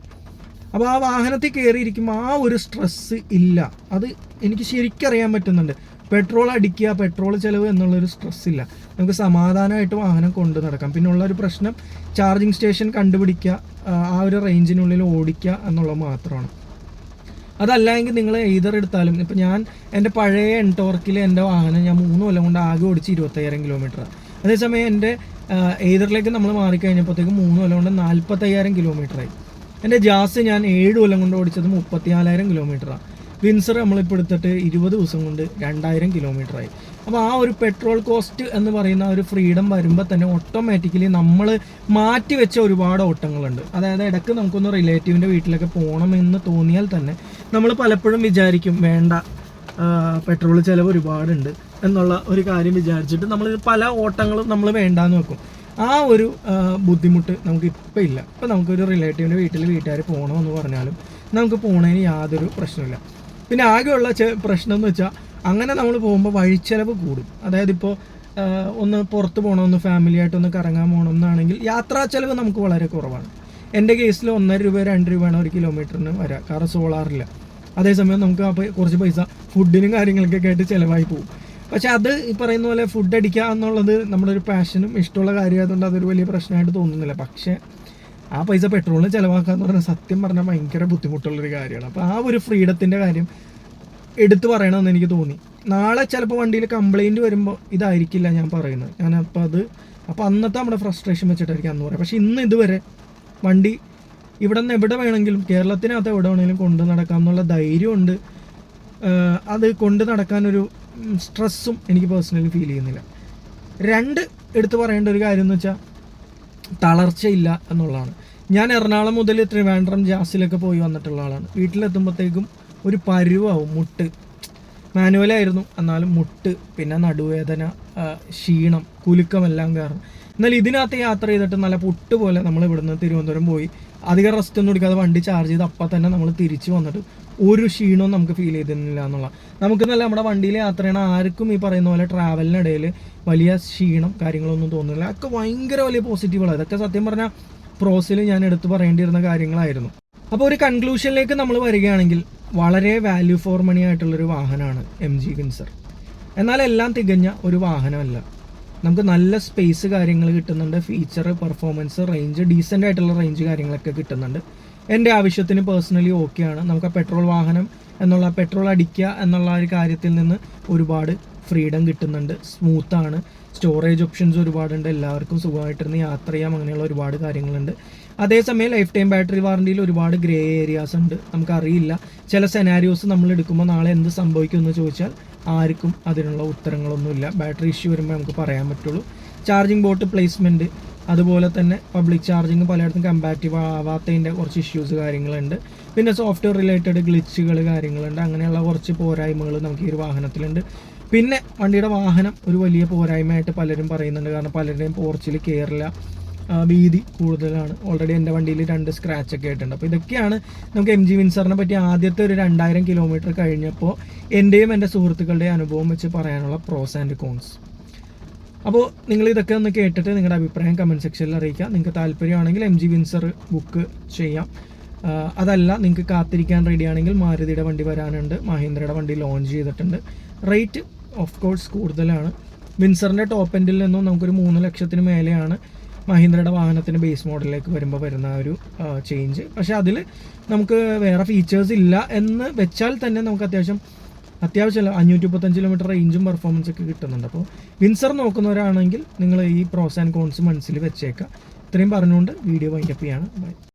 അപ്പോൾ ആ വാഹനത്തിൽ കയറിയിരിക്കുമ്പോൾ ആ ഒരു സ്ട്രെസ്സ് ഇല്ല. അത് എനിക്ക് ശരിക്കറിയാൻ പറ്റുന്നുണ്ട്. പെട്രോൾ അടിക്കുക പെട്രോൾ ചിലവ് എന്നുള്ളൊരു സ്ട്രെസ് ഇല്ല. നമുക്ക് സമാധാനമായിട്ട് വാഹനം കൊണ്ട് നടക്കാം. പിന്നെ ഉള്ള ഒരു പ്രശ്നം ചാർജിങ് സ്റ്റേഷൻ കണ്ടുപിടിക്കുക ആ, ഒരു റേഞ്ചിനുള്ളിൽ ഓടിക്കുക എന്നുള്ളത് മാത്രമാണ്. അതല്ല എങ്കിൽ നിങ്ങൾ എയ്തർ എടുത്താലും ഇപ്പം ഞാൻ എന്റെ പഴയ എൻടോർക്കിൽ എന്റെ വാഹനം ഞാൻ മൂന്ന് കൊല്ലം കൊണ്ട് ആകെ ഓടിച്ച് ഇരുപത്തയ്യായിരം കിലോമീറ്റർ അതേസമയം എന്റെ എയ്തറിലേക്ക് നമ്മൾ മാറിക്കഴിഞ്ഞപ്പോഴത്തേക്കും മൂന്ന് കൊല്ലം കൊണ്ട് നാൽപ്പത്തയ്യായിരം കിലോമീറ്ററായി എന്റെ ജാസ് ഞാൻ ഏഴ് കൊല്ലം കൊണ്ട് ഓടിച്ചത് മുപ്പത്തിനാലായിരം കിലോമീറ്ററാണ് വിൻസർ നമ്മളിപ്പോൾ എടുത്തിട്ട് ഇരുപത് ദിവസം കൊണ്ട് രണ്ടായിരം കിലോമീറ്ററായി അപ്പോൾ ആ ഒരു പെട്രോൾ കോസ്റ്റ് എന്ന് പറയുന്ന ഒരു ഫ്രീഡം വരുമ്പോൾ തന്നെ ഓട്ടോമാറ്റിക്കലി നമ്മൾ മാറ്റി വെച്ച ഒരുപാട് ഓട്ടങ്ങളുണ്ട്. അതായത് ഇടയ്ക്ക് നമുക്കൊന്ന് റിലേറ്റീവിന്റെ വീട്ടിലൊക്കെ പോകണമെന്ന് തോന്നിയാൽ തന്നെ നമ്മൾ പലപ്പോഴും വിചാരിക്കും വേണ്ട പെട്രോൾ ചിലവ് ഒരുപാടുണ്ട് എന്നുള്ള ഒരു കാര്യം വിചാരിച്ചിട്ട് നമ്മൾ പല ഓട്ടങ്ങളും നമ്മൾ വേണ്ടാന്ന് വെക്കും. ആ ഒരു ബുദ്ധിമുട്ട് നമുക്ക് ഇപ്പം ഇല്ല. ഇപ്പം നമുക്കൊരു റിലേറ്റീവിന്റെ വീട്ടിൽ വീട്ടുകാർ പോകണമെന്ന് പറഞ്ഞാലും നമുക്ക് പോണതിന് യാതൊരു പ്രശ്നമില്ല പിന്നെ ആകെയുള്ള പ്രശ്നം എന്ന് വെച്ചാൽ അങ്ങനെ നമ്മൾ പോകുമ്പോൾ വഴിച്ചെലവ് കൂടും. അതായത് ഇപ്പോൾ ഒന്ന് പുറത്ത് പോകണം ഒന്ന് ഒന്ന് കറങ്ങാൻ പോകണമെന്നാണെങ്കിൽ യാത്രാ ചെലവ് നമുക്ക് വളരെ കുറവാണ്. എന്റെ കേസിൽ ഒന്നര രൂപ രണ്ട് രൂപയാണ് ഒരു കിലോമീറ്ററിന് വരാം. കാരണം സോളാറില്ല അതേസമയം നമുക്ക് അപ്പോൾ കുറച്ച് പൈസ ഫുഡിനും കാര്യങ്ങൾക്കൊക്കെ ആയിട്ട് ചിലവായി പോകും. പക്ഷെ അത് ഈ പറയുന്ന പോലെ ഫുഡ് അടിക്കുക എന്നുള്ളത് നമ്മുടെ ഒരു പാഷനും ഇഷ്ടമുള്ള കാര്യമായതുകൊണ്ട് അതൊരു വലിയ പ്രശ്നമായിട്ട് തോന്നുന്നില്ല. പക്ഷേ ആ പൈസ പെട്രോളിന് ചിലവാക്കുക എന്ന് പറഞ്ഞാൽ സത്യം പറഞ്ഞാൽ ഭയങ്കര ബുദ്ധിമുട്ടുള്ളൊരു കാര്യമാണ്. അപ്പോൾ ആ ഒരു ഫ്രീഡത്തിന്റെ കാര്യം എടുത്തു പറയണമെന്ന് എനിക്ക് തോന്നി. നാളെ ചിലപ്പോൾ വണ്ടിയിൽ കംപ്ലൈന്റ് വരുമ്പോൾ ഇതായിരിക്കില്ല ഞാൻ പറയുന്നത്. ഞാൻ അപ്പോൾ അത് അപ്പോൾ അന്നത്തെ നമ്മുടെ ഫ്രസ്ട്രേഷൻ വെച്ചിട്ടായിരിക്കും അന്ന് പറയാം. പക്ഷേ ഇന്ന് ഇതുവരെ വണ്ടി ഇവിടെ നിന്ന് എവിടെ വേണമെങ്കിലും കേരളത്തിനകത്ത് എവിടെ വേണമെങ്കിലും കൊണ്ട് നടക്കാം എന്നുള്ള ധൈര്യമുണ്ട്. അത് കൊണ്ട് നടക്കാനൊരു സ്ട്രെസ്സും എനിക്ക് പേഴ്സണലി ഫീൽ ചെയ്യുന്നില്ല. രണ്ട് എടുത്തു പറയേണ്ട ഒരു കാര്യം എന്ന് വെച്ചാൽ തളർച്ചയില്ല എന്നുള്ളതാണ്. ഞാൻ എറണാകുളം മുതൽ ട്രിവാൻഡ്രം ജാസിലൊക്കെ പോയി വന്നിട്ടുള്ള ആളാണ്. വീട്ടിലെത്തുമ്പോഴത്തേക്കും ഒരു പരുവാവും മുട്ട്. മാനുവലായിരുന്നു എന്നാലും മുട്ട് പിന്നെ നടുവേദന ക്ഷീണം കുലുക്കമെല്ലാം കാരണം. എന്നാൽ ഇതിനകത്ത് യാത്ര ചെയ്തിട്ട് നല്ല പുട്ട് പോലെ നമ്മൾ ഇവിടുന്ന് തിരുവനന്തപുരം പോയി. അധികം റെസ്റ്റ് ഒന്നും എടുക്കാതെ വണ്ടി ചാർജ് ചെയ്ത് അപ്പം തന്നെ നമ്മൾ തിരിച്ചു വന്നിട്ട് ഒരു ക്ഷീണവും നമുക്ക് ഫീൽ ചെയ്തിരുന്നില്ല എന്നുള്ള. നമുക്ക് നല്ല നമ്മുടെ വണ്ടിയിൽ യാത്ര ചെയ്യണ ആർക്കും ഈ പറയുന്ന പോലെ ട്രാവലിനിടയിൽ വലിയ ക്ഷീണം കാര്യങ്ങളൊന്നും തോന്നുന്നില്ല. അതൊക്കെ ഭയങ്കര വലിയ പോസിറ്റീവുകളാണ് ഇതൊക്കെ സത്യം പറഞ്ഞാൽ പ്രോസിൽ ഞാൻ എടുത്തു പറയേണ്ടിയിരുന്ന കാര്യങ്ങളായിരുന്നു. അപ്പോൾ ഒരു കൺക്ലൂഷനിലേക്ക് നമ്മൾ വരികയാണെങ്കിൽ വളരെ വാല്യൂ ഫോർ മണി ആയിട്ടുള്ളൊരു വാഹനമാണ് എം ജി വിൻസർ എന്നാൽ എല്ലാം തികഞ്ഞ ഒരു വാഹനമല്ല. നമുക്ക് നല്ല സ്പേസ് കാര്യങ്ങൾ കിട്ടുന്നുണ്ട് ഫീച്ചർ പെർഫോമൻസ് റേഞ്ച് ഡീസന്റ് ആയിട്ടുള്ള റേഞ്ച് കാര്യങ്ങളൊക്കെ കിട്ടുന്നുണ്ട്. എന്റെ ആവശ്യത്തിന് പേഴ്സണലി ഓക്കെയാണ് നമുക്ക് ആ പെട്രോൾ വാഹനം എന്നുള്ള പെട്രോൾ അടിക്കുക എന്നുള്ള ഒരു കാര്യത്തിൽ നിന്ന് ഒരുപാട് ഫ്രീഡം കിട്ടുന്നുണ്ട്. സ്മൂത്താണ് സ്റ്റോറേജ് ഓപ്ഷൻസ് ഒരുപാടുണ്ട്. എല്ലാവർക്കും സുഖമായിട്ടിരുന്ന് യാത്ര ചെയ്യാം. അങ്ങനെയുള്ള ഒരുപാട് കാര്യങ്ങളുണ്ട്. അതേസമയം ലൈഫ് ടൈം ബാറ്ററി വാറണ്ടിയിൽ ഒരുപാട് ഗ്രേ ഏരിയാസ് ഉണ്ട്. നമുക്കറിയില്ല. ചില സെനാരിയോസ് നമ്മൾ എടുക്കുമ്പോൾ നാളെ എന്ത് സംഭവിക്കും എന്ന് ചോദിച്ചാൽ ആർക്കും അതിനുള്ള ഉത്തരങ്ങളൊന്നുമില്ല. ബാറ്ററി ഇഷ്യൂ വരുമ്പോൾ നമുക്ക് പറയാൻ പറ്റുള്ളൂ. ചാർജിങ് ബോട്ട് പ്ലേസ്മെന്റ് അതുപോലെ തന്നെ പബ്ലിക് ചാർജിങ് പലയിടത്തും കമ്പാറ്റീവ് ആവാത്തതിന്റെ കുറച്ച് ഇഷ്യൂസ് കാര്യങ്ങളുണ്ട്. പിന്നെ സോഫ്റ്റ്വെയർ റിലേറ്റഡ് ഗ്ലിച്ചുകൾ കാര്യങ്ങളുണ്ട്. അങ്ങനെയുള്ള കുറച്ച് പോരായ്മകൾ നമുക്ക് ഈ ഒരു വാഹനത്തിലുണ്ട്. പിന്നെ വണ്ടിയുടെ വാഹനം ഒരു വലിയ പോരായ്മയായിട്ട് പലരും പറയുന്നുണ്ട്. കാരണം പലരുടെയും പോർച്ചിൽ കയറില്ല വീതി കൂടുതലാണ്. ഓൾറെഡി എന്റെ വണ്ടിയിൽ രണ്ട് സ്ക്രാച്ച് ഒക്കെ ആയിട്ടുണ്ട്. അപ്പോൾ ഇതൊക്കെയാണ് നമുക്ക് എം ജി വിൻസറിനെ പറ്റി ആദ്യത്തെ ഒരു രണ്ടായിരം കിലോമീറ്റർ കഴിഞ്ഞപ്പോൾ എന്റെയും എന്റെ സുഹൃത്തുക്കളുടെയും അനുഭവം വെച്ച് പറയാനുള്ള പ്രോസ് ആൻഡ് കോൺസ് അപ്പോൾ നിങ്ങൾ ഇതൊക്കെ ഒന്ന് കേട്ടിട്ട് നിങ്ങളുടെ അഭിപ്രായം കമന്റ് സെക്ഷനിൽ അറിയിക്കുക നിങ്ങൾക്ക് താല്പര്യമാണെങ്കിൽ എം ജി വിൻസർ ബുക്ക് ചെയ്യാം. അതല്ല നിങ്ങൾക്ക് കാത്തിരിക്കാൻ റെഡിയാണെങ്കിൽ മാരുതിയുടെ വണ്ടി വരാനുണ്ട്. മഹീന്ദ്രയുടെ വണ്ടി ലോഞ്ച് ചെയ്തിട്ടുണ്ട്. റേറ്റ് ഓഫ് കോഴ്സ് കൂടുതലാണ്. വിൻസറിന്റെ ടോപ്പ് എൻഡിൽ നിന്നും നമുക്കൊരു മൂന്ന് ലക്ഷത്തിന് മേലെയാണ് മഹീന്ദ്രയുടെ വാഹനത്തിന്റെ ബേസ് മോഡലിലേക്ക് വരുമ്പോൾ വരുന്ന ഒരു ചേഞ്ച് പക്ഷേ അതിൽ നമുക്ക് വേറെ ഫീച്ചേഴ്സ് ഇല്ല എന്ന് വെച്ചാൽ തന്നെ നമുക്ക് അത്യാവശ്യം അത്യാവശ്യമല്ല അഞ്ഞൂറ്റി മുപ്പത്തഞ്ച് കിലോമീറ്റർ റേഞ്ചും പെർഫോമൻസ് ഒക്കെ കിട്ടുന്നുണ്ട്. അപ്പോൾ വിൻസർ നോക്കുന്നവരാണെങ്കിൽ നിങ്ങൾ ഈ പ്രോസ് ആൻഡ് കോൺസ് മനസ്സിൽ വെച്ചേക്കാം. ഇത്രയും പറഞ്ഞുകൊണ്ട് വീഡിയോ വൈൻഡപ്പ് ചെയ്യാണ്. ബൈ